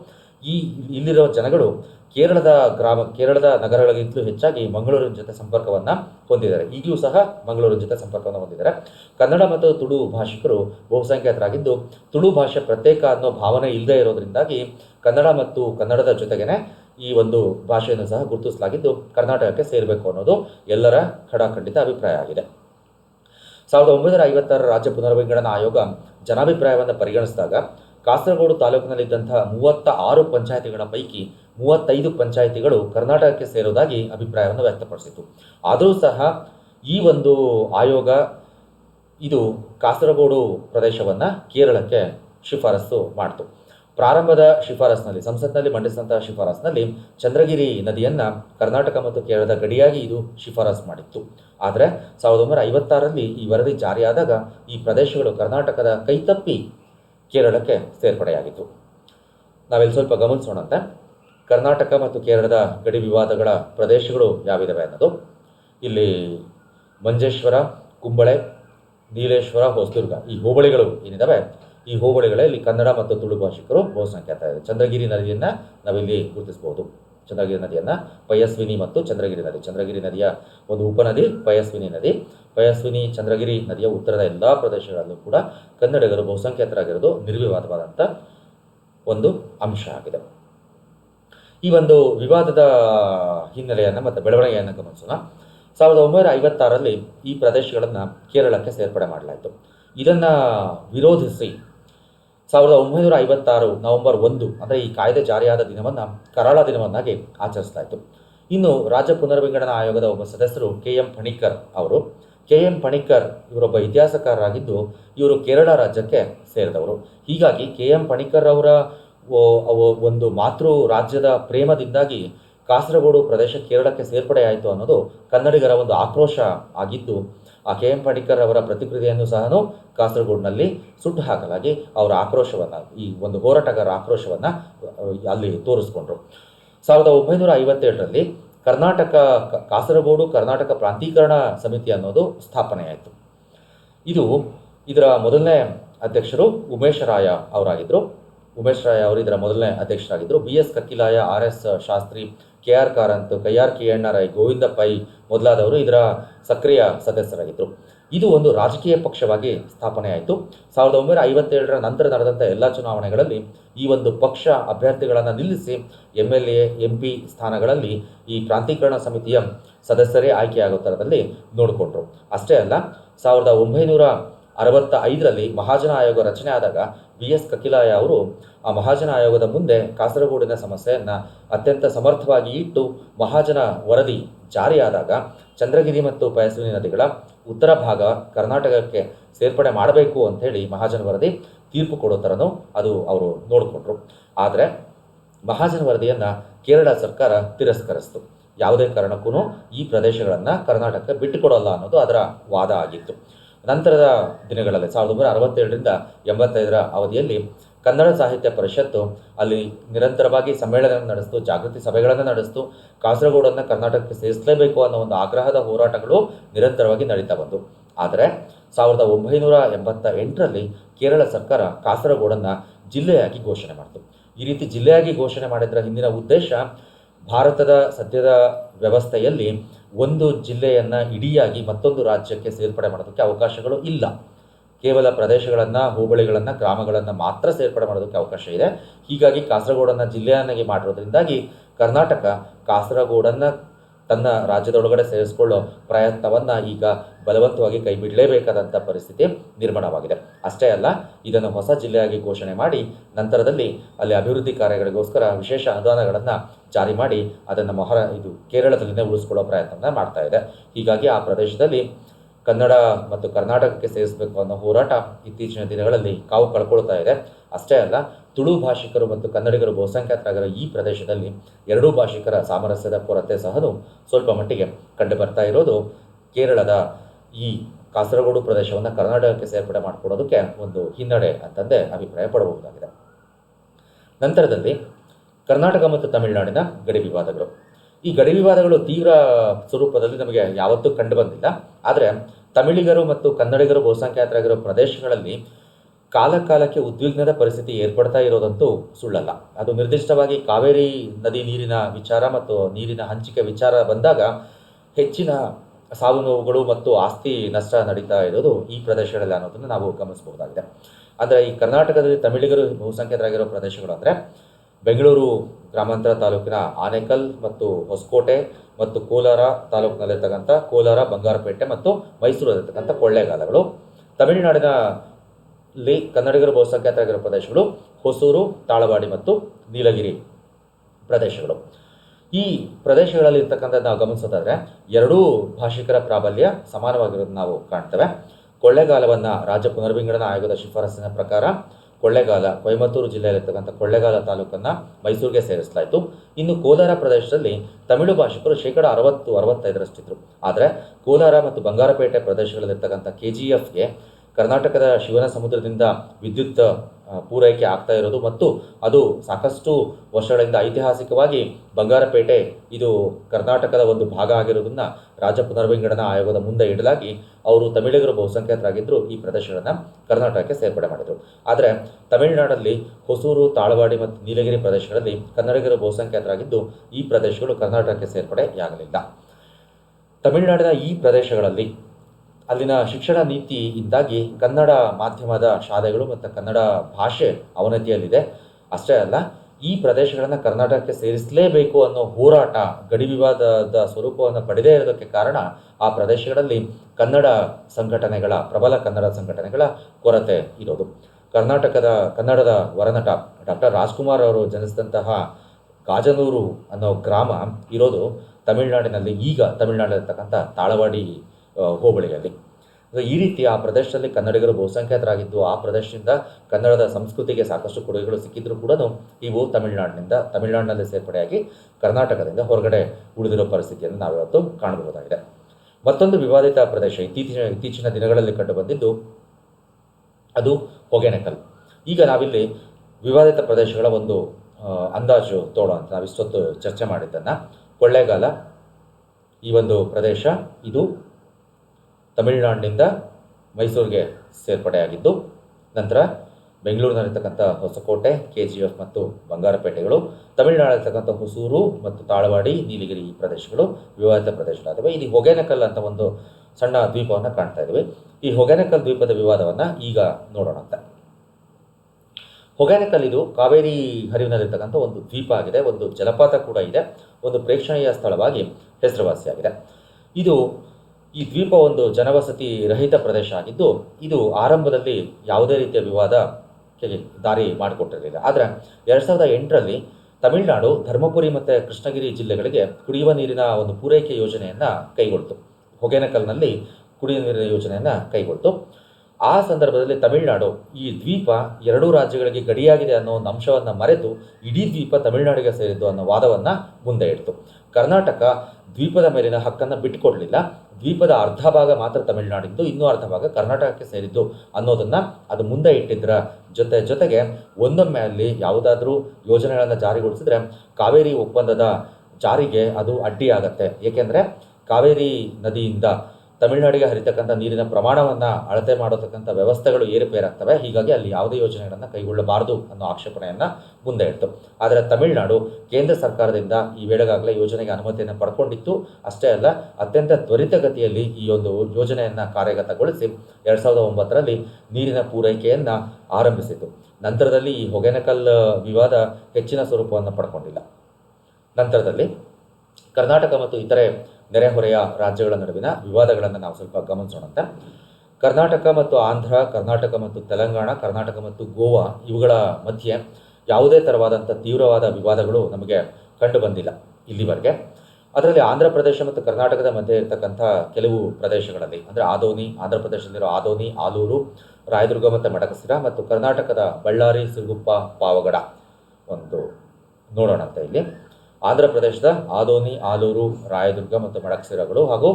ಈ ಇಲ್ಲಿರೋ ಜನಗಳು ಕೇರಳದ ಗ್ರಾಮ, ಕೇರಳದ ನಗರಗಳಿಗಿಂತಲೂ ಹೆಚ್ಚಾಗಿ ಮಂಗಳೂರಿನ ಜೊತೆ ಸಂಪರ್ಕವನ್ನು ಹೊಂದಿದ್ದಾರೆ. ಈಗಲೂ ಸಹ ಮಂಗಳೂರಿನ ಜೊತೆ ಸಂಪರ್ಕವನ್ನು ಹೊಂದಿದ್ದಾರೆ. ಕನ್ನಡ ಮತ್ತು ತುಳು ಭಾಷಿಕರು ಬಹುಸಂಖ್ಯಾತರಾಗಿದ್ದು, ತುಳು ಭಾಷೆ ಪ್ರತ್ಯೇಕ ಅನ್ನೋ ಭಾವನೆ ಇಲ್ಲದೇ ಇರೋದರಿಂದಾಗಿ ಕನ್ನಡ ಮತ್ತು ಕನ್ನಡದ ಜೊತೆಗೇನೆ ಈ ಒಂದು ಭಾಷೆಯನ್ನು ಸಹ ಗುರುತಿಸಲಾಗಿದ್ದು, ಕರ್ನಾಟಕಕ್ಕೆ ಸೇರಬೇಕು ಅನ್ನೋದು ಎಲ್ಲರ ಖಡಾಖಂಡಿತ ಅಭಿಪ್ರಾಯ ಆಗಿದೆ. ಸಾವಿರದ ಒಂಬೈನೂರ ಐವತ್ತಾರ ರಾಜ್ಯ ಪುನರ್ವಿಂಗಡನಾ ಆಯೋಗ ಜನಾಭಿಪ್ರಾಯವನ್ನು ಪರಿಗಣಿಸಿದಾಗ ಕಾಸರಗೋಡು ತಾಲೂಕಿನಲ್ಲಿದ್ದಂತಹ ಮೂವತ್ತ ಆರು ಪಂಚಾಯಿತಿಗಳ ಪೈಕಿ ಮೂವತ್ತೈದು ಪಂಚಾಯಿತಿಗಳು ಕರ್ನಾಟಕಕ್ಕೆ ಸೇರುವುದಾಗಿ ಅಭಿಪ್ರಾಯವನ್ನು ವ್ಯಕ್ತಪಡಿಸಿತು. ಆದರೂ ಸಹ ಈ ಒಂದು ಆಯೋಗ ಇದು ಕಾಸರಗೋಡು ಪ್ರದೇಶವನ್ನು ಕೇರಳಕ್ಕೆ ಶಿಫಾರಸ್ಸು ಮಾಡಿತು. ಪ್ರಾರಂಭದ ಶಿಫಾರಸ್ನಲ್ಲಿ ಸಂಸತ್ನಲ್ಲಿ ಮಂಡಿಸಿದಂತಹ ಶಿಫಾರಸ್ನಲ್ಲಿ ಚಂದ್ರಗಿರಿ ನದಿಯನ್ನು ಕರ್ನಾಟಕ ಮತ್ತು ಕೇರಳದ ಗಡಿಯಾಗಿ ಇದು ಶಿಫಾರಸ್ ಮಾಡಿತ್ತು. ಆದರೆ ಸಾವಿರದ ಒಂಬೈನೂರ ಐವತ್ತಾರಲ್ಲಿ ಈ ವರದಿ ಜಾರಿಯಾದಾಗ ಈ ಪ್ರದೇಶಗಳು ಕರ್ನಾಟಕದ ಕೈತಪ್ಪಿ ಕೇರಳಕ್ಕೆ ಸೇರ್ಪಡೆಯಾಗಿತ್ತು. ನಾವೆಲ್ಲಿ ಸ್ವಲ್ಪ ಗಮನಿಸೋಣಂತೆ. ಕರ್ನಾಟಕ ಮತ್ತು ಕೇರಳದ ಗಡಿ ವಿವಾದಗಳ ಪ್ರದೇಶಗಳು ಯಾವಿದಾವೆ ಅನ್ನೋದು. ಇಲ್ಲಿ ಮಂಜೇಶ್ವರ, ಕುಂಬಳೆ, ನೀಲೇಶ್ವರ, ಹೊಸದುರ್ಗ ಈ ಹೋಬಳಿಗಳು ಏನಿದಾವೆ? ಈ ಹೋಬಳಿಗಳಲ್ಲಿ ಕನ್ನಡ ಮತ್ತು ತುಳು ಭಾಷಿಕರು ಬಹುಸಂಖ್ಯಾತ ಇದೆ ಚಂದ್ರಗಿರಿ ನದಿಯನ್ನು ನಾವಿಲ್ಲಿ ಗುರುತಿಸಬಹುದು. ಚಂದ್ರಗಿರಿ ನದಿಯನ್ನು ಪಯಸ್ವಿನಿ ಮತ್ತು ಚಂದ್ರಗಿರಿ ನದಿ. ಚಂದ್ರಗಿರಿ ನದಿಯ ಒಂದು ಉಪನದಿ, ಪಯಸ್ವಿನಿ ನದಿ. ಪಯಸ್ವಿನಿ, ಚಂದ್ರಗಿರಿ ನದಿಯ ಉತ್ತರದ ಎಲ್ಲ ಪ್ರದೇಶಗಳಲ್ಲೂ ಕೂಡ ಕನ್ನಡಿಗರು ಬಹುಸಂಖ್ಯಾತರಾಗಿರೋದು ನಿರ್ವಿವಾದವಾದಂಥ ಒಂದು ಅಂಶ ಆಗಿದೆ. ಈ ಒಂದು ವಿವಾದದ ಹಿನ್ನೆಲೆಯನ್ನು ಮತ್ತು ಬೆಳವಣಿಗೆಯನ್ನು ಗಮನಿಸೋಣ. ಸಾವಿರದ ಒಂಬೈನೂರ ಐವತ್ತಾರರಲ್ಲಿ ಈ ಪ್ರದೇಶಗಳನ್ನು ಕೇರಳಕ್ಕೆ ಸೇರ್ಪಡೆ ಮಾಡಲಾಯಿತು. ಇದನ್ನು ವಿರೋಧಿಸಿ ಸಾವಿರದ ಒಂಬೈನೂರ ಐವತ್ತಾರು ನವೆಂಬರ್ ಒಂದು, ಅಂದರೆ ಈ ಕಾಯ್ದೆ ಜಾರಿಯಾದ ದಿನವನ್ನು, ಕರಾಳ ದಿನವನ್ನಾಗಿ ಆಚರಿಸಲಾಯಿತು. ಇನ್ನು ರಾಜ್ಯ ಪುನರ್ವಿಂಗಡನ ಆಯೋಗದ ಒಬ್ಬ ಸದಸ್ಯರು ಕೆ ಎಂ ಫಣಿಕರ್ ಅವರು. ಕೆ ಎಂ ಪಣಿಕರ್ ಇವರೊಬ್ಬ ಇತಿಹಾಸಕಾರರಾಗಿದ್ದು, ಇವರು ಕೇರಳ ರಾಜ್ಯಕ್ಕೆ ಸೇರಿದವರು. ಹೀಗಾಗಿ ಕೆ ಎಂ ಪಣಿಕರ್ ಅವರ ಒಂದು ಮಾತೃ ರಾಜ್ಯದ ಪ್ರೇಮದಿಂದಾಗಿ ಕಾಸರಗೋಡು ಪ್ರದೇಶ ಕೇರಳಕ್ಕೆ ಸೇರ್ಪಡೆಯಾಯಿತು ಅನ್ನೋದು ಕನ್ನಡಿಗರ ಒಂದು ಆಕ್ರೋಶ ಆಗಿದ್ದು, ಆ ಕೆ ಎಂ ಪಡಿಕರ್ ಅವರ ಪ್ರತಿಕ್ರಿಯೆಯನ್ನು ಸಹ ಕಾಸರಗೋಡಿನಲ್ಲಿ ಸುಟ್ಟು ಹಾಕಲಾಗಿ ಅವರ ಆಕ್ರೋಶವನ್ನು, ಈ ಒಂದು ಹೋರಾಟಗಾರ ಆಕ್ರೋಶವನ್ನು ಅಲ್ಲಿ ತೋರಿಸ್ಕೊಂಡ್ರು. ಸಾವಿರದ ಒಂಬೈನೂರ ಐವತ್ತೇಳರಲ್ಲಿ ಕರ್ನಾಟಕ ಕಾಸರಗೋಡು ಕರ್ನಾಟಕ ಪ್ರಾಂತೀಕರಣ ಸಮಿತಿ ಅನ್ನೋದು ಸ್ಥಾಪನೆಯಾಯಿತು. ಇದು ಇದರ ಮೊದಲನೇ ಅಧ್ಯಕ್ಷರು ಉಮೇಶ್ ರಾಯ ಅವರಾಗಿದ್ದರು ಉಮೇಶ್ ರಾಯ ಅವರು ಇದರ ಮೊದಲನೇ ಅಧ್ಯಕ್ಷರಾಗಿದ್ದರು B S Kakkilaya R S Shastri K R Karanth R K ಎಣ್ಣ ರಾಯ್ ಗೋವಿಂದ ಪೈ ಮೊದಲಾದವರು ಇದರ ಸಕ್ರಿಯ ಸದಸ್ಯರಾಗಿದ್ದರು ಇದು ಒಂದು ರಾಜಕೀಯ ಪಕ್ಷವಾಗಿ ಸ್ಥಾಪನೆಯಾಯಿತು. ಸಾವಿರದ ಒಂಬೈನೂರ ಐವತ್ತೇಳರ ನಂತರ ನಡೆದಂಥ ಎಲ್ಲ ಚುನಾವಣೆಗಳಲ್ಲಿ ಈ ಒಂದು ಪಕ್ಷ ಅಭ್ಯರ್ಥಿಗಳನ್ನು ನಿಲ್ಲಿಸಿ ಎಂ ಎಲ್ ಎ, ಎಂ ಸ್ಥಾನಗಳಲ್ಲಿ ಈ ಪ್ರಾಂತೀಕರಣ ಸಮಿತಿಯ ಸದಸ್ಯರೇ ಆಯ್ಕೆಯಾಗೋ ಥರದಲ್ಲಿ ನೋಡಿಕೊಂಡ್ರು. ಅಷ್ಟೇ ಅಲ್ಲ, ಸಾವಿರದ ಒಂಬೈನೂರ ಅರವತ್ತ ಐದರಲ್ಲಿ ಮಹಾಜನ ಆಯೋಗ ರಚನೆ ಆದಾಗ ಬಿ ಎಸ್ ಕಕಿಲಾಯ ಅವರು ಆ ಮಹಾಜನ ಆಯೋಗದ ಮುಂದೆ ಕಾಸರಗೋಡಿನ ಸಮಸ್ಯೆಯನ್ನು ಅತ್ಯಂತ ಸಮರ್ಥವಾಗಿ ಇಟ್ಟು ಮಹಾಜನ ವರದಿ ಜಾರಿಯಾದಾಗ ಚಂದ್ರಗಿರಿ ಮತ್ತು ಪಯಸ್ವಿನಿ ನದಿಗಳ ಉತ್ತರ ಭಾಗ ಕರ್ನಾಟಕಕ್ಕೆ ಸೇರ್ಪಡೆ ಮಾಡಬೇಕು ಅಂಥೇಳಿ ಮಹಾಜನ ವರದಿ ತೀರ್ಪು ಕೊಡೋ ಥರನೂ ಅದು ಅವರು ನೋಡಿಕೊಂಡ್ರು. ಆದರೆ ಮಹಾಜನ ವರದಿಯನ್ನು ಕೇರಳ ಸರ್ಕಾರ ತಿರಸ್ಕರಿಸಿತು. ಯಾವುದೇ ಕಾರಣಕ್ಕೂ ಈ ಪ್ರದೇಶಗಳನ್ನು ಕರ್ನಾಟಕಕ್ಕೆ ಬಿಟ್ಟುಕೊಡೋಲ್ಲ ಅನ್ನೋದು ಅದರ ವಾದ ಆಗಿತ್ತು. ನಂತರದ ದಿನಗಳಲ್ಲಿ ಸಾವಿರದ ಒಂಬೈನೂರ ಅರವತ್ತೇಳರಿಂದ ಎಂಬತ್ತೈದರ ಅವಧಿಯಲ್ಲಿ ಕನ್ನಡ ಸಾಹಿತ್ಯ ಪರಿಷತ್ತು ಅಲ್ಲಿ ನಿರಂತರವಾಗಿ ಸಮ್ಮೇಳನ ನಡೆಸಿತು, ಜಾಗೃತಿ ಸಭೆಗಳನ್ನು ನಡೆಸಿತು. ಕಾಸರಗೋಡನ್ನು ಕರ್ನಾಟಕಕ್ಕೆ ಸೇರಿಸಲೇಬೇಕು ಅನ್ನೋ ಒಂದು ಆಗ್ರಹದ ಹೋರಾಟಗಳು ನಿರಂತರವಾಗಿ ನಡೀತಾ ಬಂತು ಆದರೆ ಸಾವಿರದ ಒಂಬೈನೂರ ಎಂಬತ್ತ ಎಂಟರಲ್ಲಿ ಕೇರಳ ಸರ್ಕಾರ ಕಾಸರಗೋಡನ್ನು ಜಿಲ್ಲೆಯಾಗಿ ಘೋಷಣೆ ಮಾಡಿತು. ಈ ರೀತಿ ಜಿಲ್ಲೆಯಾಗಿ ಘೋಷಣೆ ಮಾಡಿದ್ರ ಹಿಂದಿನ ಉದ್ದೇಶ ಭಾರತದ ಸದ್ಯದ ವ್ಯವಸ್ಥೆಯಲ್ಲಿ ಒಂದು ಜಿಲ್ಲೆಯನ್ನು ಇಡಿಯಾಗಿ ಮತ್ತೊಂದು ರಾಜ್ಯಕ್ಕೆ ಸೇರ್ಪಡೆ ಮಾಡೋದಕ್ಕೆ ಅವಕಾಶಗಳು ಇಲ್ಲ. ಕೇವಲ ಪ್ರದೇಶಗಳನ್ನು, ಹೋಬಳಿಗಳನ್ನು, ಗ್ರಾಮಗಳನ್ನು ಮಾತ್ರ ಸೇರ್ಪಡೆ ಮಾಡೋದಕ್ಕೆ ಅವಕಾಶ ಇದೆ. ಹೀಗಾಗಿ ಕಾಸರಗೋಡನ್ನು ಜಿಲ್ಲೆಯನ್ನಾಗಿ ಮಾಡಿರೋದ್ರಿಂದಾಗಿ ಕರ್ನಾಟಕ ಕಾಸರಗೋಡನ್ನು ತನ್ನ ರಾಜ್ಯದೊಳಗಡೆ ಸೇರಿಸಿಕೊಳ್ಳೋ ಪ್ರಯತ್ನವನ್ನು ಈಗ ಬಲವಂತವಾಗಿ ಕೈ ಬಿಡಲೇಬೇಕಾದಂಥ ಪರಿಸ್ಥಿತಿ ನಿರ್ಮಾಣವಾಗಿದೆ. ಅಷ್ಟೇ ಅಲ್ಲ, ಇದನ್ನು ಹೊಸ ಜಿಲ್ಲೆಯಾಗಿ ಘೋಷಣೆ ಮಾಡಿ, ನಂತರದಲ್ಲಿ ಅಲ್ಲಿ ಅಭಿವೃದ್ಧಿ ಕಾರ್ಯಗಳಿಗೋಸ್ಕರ ವಿಶೇಷ ಅನುದಾನಗಳನ್ನು ಜಾರಿ ಮಾಡಿ, ಅದನ್ನು ಮೊಹರ ಇದು ಕೇರಳದಲ್ಲಿನೇ ಉಳಿಸ್ಕೊಳ್ಳೋ ಪ್ರಯತ್ನವನ್ನು ಮಾಡ್ತಾ ಇದೆ. ಹೀಗಾಗಿ ಆ ಪ್ರದೇಶದಲ್ಲಿ ಕನ್ನಡ ಮತ್ತು ಕರ್ನಾಟಕಕ್ಕೆ ಸೇರಿಸಬೇಕು ಅನ್ನೋ ಹೋರಾಟ ಇತ್ತೀಚಿನ ದಿನಗಳಲ್ಲಿ ಕಾವು ಕಳ್ಕೊಳ್ತಾ ಇದೆ. ಅಷ್ಟೇ ಅಲ್ಲ, ತುಳು ಭಾಷಿಕರು ಮತ್ತು ಕನ್ನಡಿಗರು ಬಹುಸಂಖ್ಯಾತರಾಗಿರೋ ಈ ಪ್ರದೇಶದಲ್ಲಿ ಎರಡೂ ಭಾಷಿಕರ ಸಾಮರಸ್ಯದ ಕೊರತೆ ಸಹನು ಸ್ವಲ್ಪ ಮಟ್ಟಿಗೆ ಕಂಡು ಬರ್ತಾ ಇರೋದು ಕೇರಳದ ಈ ಕಾಸರಗೋಡು ಪ್ರದೇಶವನ್ನು ಕರ್ನಾಟಕಕ್ಕೆ ಸೇರ್ಪಡೆ ಮಾಡಿಕೊಡೋದಕ್ಕೆ ಒಂದು ಹಿನ್ನಡೆ ಅಂತಂದೇ ಅಭಿಪ್ರಾಯ ಪಡಬಹುದಾಗಿದೆ. ನಂತರದಲ್ಲಿ ಕರ್ನಾಟಕ ಮತ್ತು ತಮಿಳುನಾಡಿನ ಗಡಿ ವಿವಾದಗಳು. ಈ ಗಡಿ ವಿವಾದಗಳು ತೀವ್ರ ಸ್ವರೂಪದಲ್ಲಿ ನಮಗೆ ಯಾವತ್ತೂ ಕಂಡು ಬಂದಿಲ್ಲ. ಆದರೆ ತಮಿಳಿಗರು ಮತ್ತು ಕನ್ನಡಿಗರು ಬಹುಸಂಖ್ಯಾತರಾಗಿರೋ ಪ್ರದೇಶಗಳಲ್ಲಿ ಕಾಲ ಕಾಲಕ್ಕೆ ಉದ್ವಿಗ್ನದ ಪರಿಸ್ಥಿತಿ ಏರ್ಪಡ್ತಾ ಇರೋದಂತೂ ಸುಳ್ಳಲ್ಲ. ಅದು ನಿರ್ದಿಷ್ಟವಾಗಿ ಕಾವೇರಿ ನದಿ ನೀರಿನ ವಿಚಾರ ಮತ್ತು ನೀರಿನ ಹಂಚಿಕೆ ವಿಚಾರ ಬಂದಾಗ ಹೆಚ್ಚಿನ ಸಾವು ನೋವುಗಳು ಮತ್ತು ಆಸ್ತಿ ನಷ್ಟ ನಡೀತಾ ಇರೋದು ಈ ಪ್ರದೇಶಗಳಲ್ಲಿ ಅನ್ನೋದನ್ನು ನಾವು ಗಮನಿಸಬಹುದಾಗಿದೆ. ಅಂದರೆ ಈ ಕರ್ನಾಟಕದಲ್ಲಿ ತಮಿಳಿಗರು ಬಹುಸಂಖ್ಯಾತರಾಗಿರೋ ಪ್ರದೇಶಗಳು ಅಂದರೆ ಬೆಂಗಳೂರು ಗ್ರಾಮಾಂತರ ತಾಲೂಕಿನ ಆನೇಕಲ್ ಮತ್ತು ಹೊಸಕೋಟೆ ಮತ್ತು ಕೋಲಾರ ತಾಲೂಕಿನಲ್ಲಿರ್ತಕ್ಕಂಥ ಕೋಲಾರ, ಬಂಗಾರಪೇಟೆ ಮತ್ತು ಮೈಸೂರಲ್ಲಿರ್ತಕ್ಕಂಥ ಕೊಳ್ಳೇಗಾಲಗಳು. ತಮಿಳುನಾಡಿನ ಲಿ ಕನ್ನಡಿಗರು ಬಹುಸಂಖ್ಯಾತರಾಗಿರುವ ಪ್ರದೇಶಗಳು ಹೊಸೂರು, ತಾಳವಾಡಿ ಮತ್ತು ನೀಲಗಿರಿ ಪ್ರದೇಶಗಳು. ಈ ಪ್ರದೇಶಗಳಲ್ಲಿ ಇರ್ತಕ್ಕಂಥ ನಾವು ಗಮನಿಸೋದಾದರೆ ಎರಡೂ ಭಾಷಿಕರ ಪ್ರಾಬಲ್ಯ ಸಮಾನವಾಗಿರೋದು ನಾವು ಕಾಣ್ತೇವೆ. ಕೊಳ್ಳೇಗಾಲವನ್ನು ರಾಜ್ಯ ಪುನರ್ವಿಂಗಡಣಾ ಆಯೋಗದ ಶಿಫಾರಸಿನ ಪ್ರಕಾರ ಕೊಳ್ಳೇಗಾಲ, ಕೊಯಮತ್ತೂರು ಜಿಲ್ಲೆಯಲ್ಲಿರ್ತಕ್ಕಂಥ ಕೊಳ್ಳೇಗಾಲ ತಾಲೂಕನ್ನು ಮೈಸೂರಿಗೆ ಸೇರಿಸಲಾಯಿತು. ಇನ್ನು ಕೋಲಾರ ಪ್ರದೇಶದಲ್ಲಿ ತಮಿಳು ಭಾಷಿಕರು ಶೇಕಡ ಅರವತ್ತು, ಅರವತ್ತೈದರಷ್ಟಿದ್ರು. ಆದರೆ ಕೋಲಾರ ಮತ್ತು ಬಂಗಾರಪೇಟೆ ಪ್ರದೇಶಗಳಲ್ಲಿರ್ತಕ್ಕಂಥ ಕೆ ಜಿ ಎಫ್ಗೆ ಕರ್ನಾಟಕದ ಶಿವನ ಸಮುದ್ರದಿಂದ ವಿದ್ಯುತ್ ಪೂರೈಕೆ ಆಗ್ತಾ ಇರೋದು ಮತ್ತು ಅದು ಸಾಕಷ್ಟು ವರ್ಷಗಳಿಂದ ಐತಿಹಾಸಿಕವಾಗಿ ಬಂಗಾರಪೇಟೆ ಇದು ಕರ್ನಾಟಕದ ಒಂದು ಭಾಗ ಆಗಿರೋದನ್ನ ರಾಜ್ಯ ಪುನರ್ವಿಂಗಡಣಾ ಆಯೋಗದ ಮುಂದೆ ಇಡಲಾಗಿ ಅವರು ತಮಿಳಿಗರು ಬಹುಸಂಖ್ಯಾತರಾಗಿದ್ದರು ಈ ಪ್ರದೇಶಗಳನ್ನು ಕರ್ನಾಟಕಕ್ಕೆ ಸೇರ್ಪಡೆ ಮಾಡಿದರು. ಆದರೆ ತಮಿಳುನಾಡಲ್ಲಿ ಹೊಸೂರು, ತಾಳವಾಡಿ ಮತ್ತು ನೀಲಗಿರಿ ಪ್ರದೇಶಗಳಲ್ಲಿ ಕನ್ನಡಿಗರು ಬಹುಸಂಖ್ಯಾತರಾಗಿದ್ದು ಈ ಪ್ರದೇಶಗಳು ಕರ್ನಾಟಕಕ್ಕೆ ಸೇರ್ಪಡೆಯಾಗಲಿಲ್ಲ. ತಮಿಳುನಾಡಿನ ಈ ಪ್ರದೇಶಗಳಲ್ಲಿ ಅಲ್ಲಿನ ಶಿಕ್ಷಣ ನೀತಿಯಿಂದಾಗಿ ಕನ್ನಡ ಮಾಧ್ಯಮದ ಶಾಲೆಗಳು ಮತ್ತು ಕನ್ನಡ ಭಾಷೆ ಅವನತಿಯಲ್ಲಿದೆ. ಅಷ್ಟೇ ಅಲ್ಲ, ಈ ಪ್ರದೇಶಗಳನ್ನು ಕರ್ನಾಟಕಕ್ಕೆ ಸೇರಿಸಲೇಬೇಕು ಅನ್ನೋ ಹೋರಾಟ ಗಡಿ ವಿವಾದದ ಸ್ವರೂಪವನ್ನು ಪಡೆದೇ ಇರೋದಕ್ಕೆ ಕಾರಣ ಆ ಪ್ರದೇಶಗಳಲ್ಲಿ ಕನ್ನಡ ಸಂಘಟನೆಗಳ, ಪ್ರಬಲ ಕನ್ನಡ ಸಂಘಟನೆಗಳ ಕೊರತೆ ಇರೋದು. ಕರ್ನಾಟಕದ, ಕನ್ನಡದ ವರನಟ ಡಾಕ್ಟರ್ ರಾಜ್ಕುಮಾರ್ ಅವರು ಜನಿಸಿದಂತಹ ಗಾಜನೂರು ಅನ್ನೋ ಗ್ರಾಮ ಇರೋದು ತಮಿಳುನಾಡಿನಲ್ಲಿ, ಈಗ ತಮಿಳುನಾಡಲ್ಲಿರ್ತಕ್ಕಂಥ ತಾಳವಾಡಿ ಹೋಬಳಿಯಲ್ಲಿ. ಈ ರೀತಿ ಆ ಪ್ರದೇಶದಲ್ಲಿ ಕನ್ನಡಿಗರು ಬಹುಸಂಖ್ಯಾತರಾಗಿದ್ದು, ಆ ಪ್ರದೇಶದಿಂದ ಕನ್ನಡದ ಸಂಸ್ಕೃತಿಗೆ ಸಾಕಷ್ಟು ಕೊಡುಗೆಗಳು ಸಿಕ್ಕಿದ್ರು ಕೂಡ ಇವು ತಮಿಳುನಾಡಿನಿಂದ, ತಮಿಳುನಾಡಿನಲ್ಲಿ ಸೇರ್ಪಡೆಯಾಗಿ ಕರ್ನಾಟಕದಿಂದ ಹೊರಗಡೆ ಉಳಿದಿರೋ ಪರಿಸ್ಥಿತಿಯನ್ನು ನಾವಿವತ್ತು ಕಾಣಬಹುದಾಗಿದೆ. ಮತ್ತೊಂದು ವಿವಾದಿತ ಪ್ರದೇಶ ಇತ್ತೀಚಿನ ಇತ್ತೀಚಿನ ದಿನಗಳಲ್ಲಿ ಕಂಡುಬಂದಿದ್ದು ಅದು ಹೊಗೆನೆಕಲ್. ಈಗ ನಾವಿಲ್ಲಿ ವಿವಾದಿತ ಪ್ರದೇಶಗಳ ಒಂದು ಅಂದಾಜು ತೋಡು ಅಂತ ನಾವು ಇಷ್ಟೊತ್ತು ಚರ್ಚೆ ಮಾಡಿದ್ದನ್ನು. ಕೊಳ್ಳೇಗಾಲ ಈ ಒಂದು ಪ್ರದೇಶ, ಇದು ತಮಿಳುನಾಡಿನಿಂದ ಮೈಸೂರಿಗೆ ಸೇರ್ಪಡೆಯಾಗಿದ್ದು, ನಂತರ ಬೆಂಗಳೂರಿನಲ್ಲಿರ್ತಕ್ಕಂಥ ಹೊಸಕೋಟೆ ಕೆ ಜಿ ಎಫ್ ಮತ್ತು ಬಂಗಾರಪೇಟೆಗಳು, ತಮಿಳುನಾಡಲ್ಲಿರ್ತಕ್ಕಂಥ ಹೊಸೂರು ಮತ್ತು ತಾಳವಾಡಿ, ನೀಲಗಿರಿ ಈ ಪ್ರದೇಶಗಳು ವಿವಾದಿತ ಪ್ರದೇಶಗಳಾದವೆ. ಇಲ್ಲಿ ಹೊಗೆನಕಲ್ ಅಂತ ಒಂದು ಸಣ್ಣ ದ್ವೀಪವನ್ನು ಕಾಣ್ತಾ ಇದ್ದೀವಿ ಈ ಹೊಗೆನಕಲ್ ದ್ವೀಪದ ವಿವಾದವನ್ನು ಈಗ ನೋಡೋಣ ಅಂತ. ಹೊಗೆನಕಲ್ ಇದು ಕಾವೇರಿ ಹರಿವಿನಲ್ಲಿರ್ತಕ್ಕಂಥ ಒಂದು ದ್ವೀಪ ಆಗಿದೆ. ಒಂದು ಜಲಪಾತ ಕೂಡ ಇದೆ. ಒಂದು ಪ್ರೇಕ್ಷಣೀಯ ಸ್ಥಳವಾಗಿ ಹೆಸರುವಾಸಿಯಾಗಿದೆ. ಇದು ಈ ದ್ವೀಪ ಒಂದು ಜನವಸತಿ ರಹಿತ ಪ್ರದೇಶ ಆಗಿದ್ದು, ಇದು ಆರಂಭದಲ್ಲಿ ಯಾವುದೇ ರೀತಿಯ ವಿವಾದಕ್ಕೆ ದಾರಿ ಮಾಡಿಕೊಟ್ಟಿರಲಿಲ್ಲ. ಆದರೆ ಎರಡು ಸಾವಿರದ ಎಂಟರಲ್ಲಿ ತಮಿಳುನಾಡು, ಧರ್ಮಪುರಿ ಮತ್ತು ಕೃಷ್ಣಗಿರಿ ಜಿಲ್ಲೆಗಳಿಗೆ ಕುಡಿಯುವ ನೀರಿನ ಒಂದು ಪೂರೈಕೆ ಯೋಜನೆಯನ್ನು ಕೈಗೊಳ್ತು. ಹೊಗೆನಕಲ್ನಲ್ಲಿ ಕುಡಿಯುವ ನೀರಿನ ಯೋಜನೆಯನ್ನು ಕೈಗೊಳ್ತು. ಆ ಸಂದರ್ಭದಲ್ಲಿ ತಮಿಳುನಾಡು ಈ ದ್ವೀಪ ಎರಡೂ ರಾಜ್ಯಗಳಿಗೆ ಗಡಿಯಾಗಿದೆ ಅನ್ನೋ ಒಂದು ಅಂಶವನ್ನು ಮರೆತು ಇಡೀ ದ್ವೀಪ ತಮಿಳುನಾಡಿಗೆ ಸೇರಿದ್ದು ಅನ್ನೋ ವಾದವನ್ನು ಮುಂದೆ ಇಡ್ತು. ಕರ್ನಾಟಕ ದ್ವೀಪದ ಮೇಲಿನ ಹಕ್ಕನ್ನು ಬಿಟ್ಟುಕೊಡಲಿಲ್ಲ ದ್ವೀಪದ ಅರ್ಧ ಭಾಗ ಮಾತ್ರ ತಮಿಳುನಾಡಿದ್ದು, ಇನ್ನೂ ಅರ್ಧ ಭಾಗ ಕರ್ನಾಟಕಕ್ಕೆ ಸೇರಿದ್ದು ಅನ್ನೋದನ್ನು ಅದು ಮುಂದೆ ಇಟ್ಟಿದ್ದರ ಜೊತೆ ಜೊತೆಗೆ ಒಂದೊಮ್ಮೆ ಅಲ್ಲಿ ಯಾವುದಾದ್ರೂ ಯೋಜನೆಗಳನ್ನು ಜಾರಿಗೊಳಿಸಿದ್ರೆ ಕಾವೇರಿ ಒಪ್ಪಂದದ ಜಾರಿಗೆ ಅದು ಅಡ್ಡಿಯಾಗತ್ತೆ. ಏಕೆಂದರೆ ಕಾವೇರಿ ನದಿಯಿಂದ ತಮಿಳುನಾಡಿಗೆ ಹರಿತಕ್ಕಂಥ ನೀರಿನ ಪ್ರಮಾಣವನ್ನು ಅಳತೆ ಮಾಡತಕ್ಕಂಥ ವ್ಯವಸ್ಥೆಗಳು ಏರುಪೇರಾಗ್ತವೆ ಹೀಗಾಗಿ ಅಲ್ಲಿ ಯಾವುದೇ ಯೋಜನೆಗಳನ್ನು ಕೈಗೊಳ್ಳಬಾರದು ಅನ್ನೋ ಆಕ್ಷೇಪಣೆಯನ್ನು ಮುಂದೆ ಇಡ್ತು. ಆದರೆ ತಮಿಳುನಾಡು ಕೇಂದ್ರ ಸರ್ಕಾರದಿಂದ ಈ ವೇಳೆಗಾಗಲೇ ಯೋಜನೆಗೆ ಅನುಮತಿಯನ್ನು ಪಡ್ಕೊಂಡಿತ್ತು. ಅಷ್ಟೇ ಅಲ್ಲ, ಅತ್ಯಂತ ತ್ವರಿತಗತಿಯಲ್ಲಿ ಈ ಒಂದು ಯೋಜನೆಯನ್ನು ಕಾರ್ಯಗತಗೊಳಿಸಿ ಎರಡು ಸಾವಿರದ ಒಂಬತ್ತರಲ್ಲಿ ನೀರಿನ ಪೂರೈಕೆಯನ್ನು ಆರಂಭಿಸಿತು ನಂತರದಲ್ಲಿ ಈ ಹೊಗೆನಕಲ್ ವಿವಾದ ಹೆಚ್ಚಿನ ಸ್ವರೂಪವನ್ನು ಪಡ್ಕೊಂಡಿಲ್ಲ. ನಂತರದಲ್ಲಿ ಕರ್ನಾಟಕ ಮತ್ತು ಇತರೆ ನೆರೆಹೊರೆಯ ರಾಜ್ಯಗಳ ನಡುವಿನ ವಿವಾದಗಳನ್ನು ನಾವು ಸ್ವಲ್ಪ ಗಮನಿಸೋಣಂತೆ. ಕರ್ನಾಟಕ ಮತ್ತು ಆಂಧ್ರ, ಕರ್ನಾಟಕ ಮತ್ತು ತೆಲಂಗಾಣ, ಕರ್ನಾಟಕ ಮತ್ತು ಗೋವಾ ಇವುಗಳ ಮಧ್ಯೆ ಯಾವುದೇ ತರವಾದಂಥ ತೀವ್ರವಾದ ವಿವಾದಗಳು ನಮಗೆ ಕಂಡು ಬಂದಿಲ್ಲ ಇಲ್ಲಿವರೆಗೆ. ಅದರಲ್ಲಿ ಆಂಧ್ರ ಪ್ರದೇಶ ಮತ್ತು ಕರ್ನಾಟಕದ ಮಧ್ಯೆ ಇರತಕ್ಕಂಥ ಕೆಲವು ಪ್ರದೇಶಗಳಲ್ಲಿ, ಅಂದರೆ ಆದೋನಿ, ಆಂಧ್ರ ಪ್ರದೇಶದಲ್ಲಿರೋ ಆದೋನಿ, ಆಲೂರು, ರಾಯದುರ್ಗ ಮತ್ತು ಮಡಕಸಿರ ಮತ್ತು ಕರ್ನಾಟಕದ ಬಳ್ಳಾರಿ, ಸಿರುಗುಪ್ಪ, ಪಾವಗಡ ಒಂದು ನೋಡೋಣಂತೆ ಇಲ್ಲಿ. ಆಂಧ್ರ ಪ್ರದೇಶದ ಆದೋನಿ, ಆಲೂರು, ರಾಯದುರ್ಗ ಮತ್ತು ಮಡಕ್ಸಿರಗಳು ಹಾಗೂ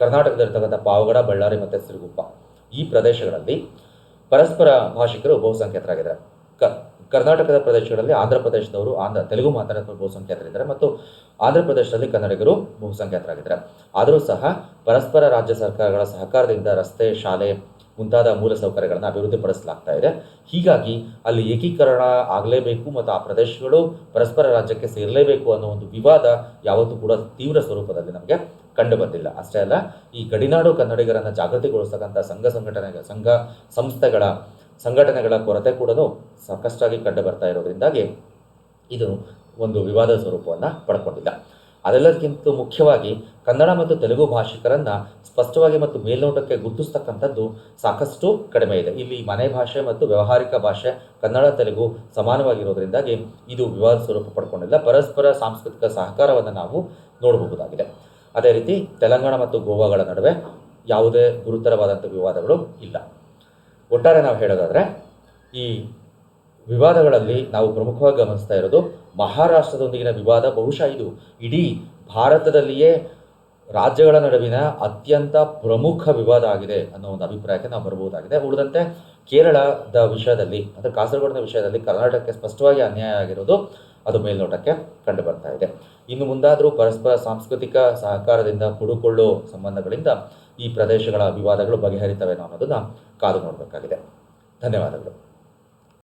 ಕರ್ನಾಟಕದಲ್ಲಿರ್ತಕ್ಕಂಥ ಪಾವಗಡ, ಬಳ್ಳಾರಿ ಮತ್ತು ಸಿರುಗುಪ್ಪ ಈ ಪ್ರದೇಶಗಳಲ್ಲಿ ಪರಸ್ಪರ ಭಾಷಿಕರು ಬಹುಸಂಖ್ಯಾತರಾಗಿದ್ದಾರೆ. ಕ, ಕರ್ನಾಟಕದ ಪ್ರದೇಶಗಳಲ್ಲಿ ಆಂಧ್ರ ಪ್ರದೇಶದವರು ಆಂಧ್ರ, ತೆಲುಗು ಮಾತನಾಡುವ ಬಹುಸಂಖ್ಯಾತರಿದ್ದಾರೆ ಮತ್ತು ಆಂಧ್ರ ಪ್ರದೇಶದಲ್ಲಿ ಕನ್ನಡಿಗರು ಬಹುಸಂಖ್ಯಾತರಾಗಿದ್ದಾರೆ. ಆದರೂ ಸಹ ಪರಸ್ಪರ ರಾಜ್ಯ ಸರ್ಕಾರಗಳ ಸಹಕಾರದಿಂದ ರಸ್ತೆ, ಶಾಲೆ ಮುಂತಾದ ಮೂಲಸೌಕರ್ಯಗಳನ್ನು ಅಭಿವೃದ್ಧಿಪಡಿಸಲಾಗ್ತಾ ಇದೆ. ಹೀಗಾಗಿ ಅಲ್ಲಿ ಏಕೀಕರಣ ಆಗಲೇಬೇಕು ಮತ್ತು ಆ ಪ್ರದೇಶಗಳು ಪರಸ್ಪರ ರಾಜ್ಯಕ್ಕೆ ಸೇರಲೇಬೇಕು ಅನ್ನೋ ಒಂದು ವಿವಾದ ಯಾವತ್ತೂ ಕೂಡ ತೀವ್ರ ಸ್ವರೂಪದಲ್ಲಿ ನಮಗೆ ಕಂಡು ಬಂದಿಲ್ಲ ಅಷ್ಟೇ ಅಲ್ಲ, ಈ ಗಡಿನಾಡು ಕನ್ನಡಿಗರನ್ನು ಜಾಗೃತಿಗೊಳಿಸ್ತಕ್ಕಂಥ ಸಂಘ ಸಂಘಟನೆ, ಸಂಘ ಸಂಸ್ಥೆಗಳ, ಸಂಘಟನೆಗಳ ಕೊರತೆ ಕೂಡ ಸಾಕಷ್ಟಾಗಿ ಕಂಡು ಬರ್ತಾ ಇರೋದ್ರಿಂದಾಗಿ ಇದು ಒಂದು ವಿವಾದ ಸ್ವರೂಪವನ್ನು ಪಡ್ಕೊಂಡಿಲ್ಲ. ಅದೆಲ್ಲದಕ್ಕಿಂತ ಮುಖ್ಯವಾಗಿ ಕನ್ನಡ ಮತ್ತು ತೆಲುಗು ಭಾಷಿಕರನ್ನು ಸ್ಪಷ್ಟವಾಗಿ ಮತ್ತು ಮೇಲ್ನೋಟಕ್ಕೆ ಗುರುತಿಸ್ತಕ್ಕಂಥದ್ದು ಸಾಕಷ್ಟು ಕಡಿಮೆ ಇದೆ. ಇಲ್ಲಿ ಮನೆ ಭಾಷೆ ಮತ್ತು ವ್ಯಾವಹಾರಿಕ ಭಾಷೆ ಕನ್ನಡ, ತೆಲುಗು ಸಮಾನವಾಗಿರೋದ್ರಿಂದಾಗಿ ಇದು ವಿವಾದ ಸ್ವರೂಪ ಪಡ್ಕೊಂಡಿಲ್ಲ. ಪರಸ್ಪರ ಸಾಂಸ್ಕೃತಿಕ ಸಹಕಾರವನ್ನು ನಾವು ನೋಡಬಹುದಾಗಿದೆ. ಅದೇ ರೀತಿ ತೆಲಂಗಾಣ ಮತ್ತು ಗೋವಾಗಳ ನಡುವೆ ಯಾವುದೇ ಗುರುತರವಾದಂಥ ವಿವಾದಗಳು ಇಲ್ಲ. ಒಟ್ಟಾರೆ ನಾವು ಹೇಳೋದಾದರೆ ಈ ವಿವಾದಗಳಲ್ಲಿ ನಾವು ಪ್ರಮುಖವಾಗಿ ಗಮನಿಸ್ತಾ ಇರೋದು ಮಹಾರಾಷ್ಟ್ರದೊಂದಿಗಿನ ವಿವಾದ, ಬಹುಶಃ ಇದು ಇಡೀ ಭಾರತದಲ್ಲಿಯೇ ರಾಜ್ಯಗಳ ನಡುವಿನ ಅತ್ಯಂತ ಪ್ರಮುಖ ವಿವಾದ ಆಗಿದೆ ಅನ್ನೋ ಒಂದು ಅಭಿಪ್ರಾಯಕ್ಕೆ ನಾವು ಬರಬಹುದಾಗಿದೆ. ಉಳಿದಂತೆ ಕೇರಳದ ವಿಷಯದಲ್ಲಿ, ಅಂದರೆ ಕಾಸರಗೋಡಿನ ವಿಷಯದಲ್ಲಿ ಕರ್ನಾಟಕಕ್ಕೆ ಸ್ಪಷ್ಟವಾಗಿ ಅನ್ಯಾಯ ಆಗಿರೋದು ಅದು ಮೇಲ್ನೋಟಕ್ಕೆ ಕಂಡು ಬರ್ತಾ ಇದೆ. ಇನ್ನು ಮುಂದಾದರೂ ಪರಸ್ಪರ ಸಾಂಸ್ಕೃತಿಕ ಸಹಕಾರದಿಂದ ಕುಡುಕೊಳ್ಳೋ ಸಂಬಂಧಗಳಿಂದ ಈ ಪ್ರದೇಶಗಳ ವಿವಾದಗಳು ಬಗೆಹರಿತವೆ ಅನ್ನೋದನ್ನು ಕಾದು ನೋಡಬೇಕಾಗಿದೆ. ಧನ್ಯವಾದಗಳು.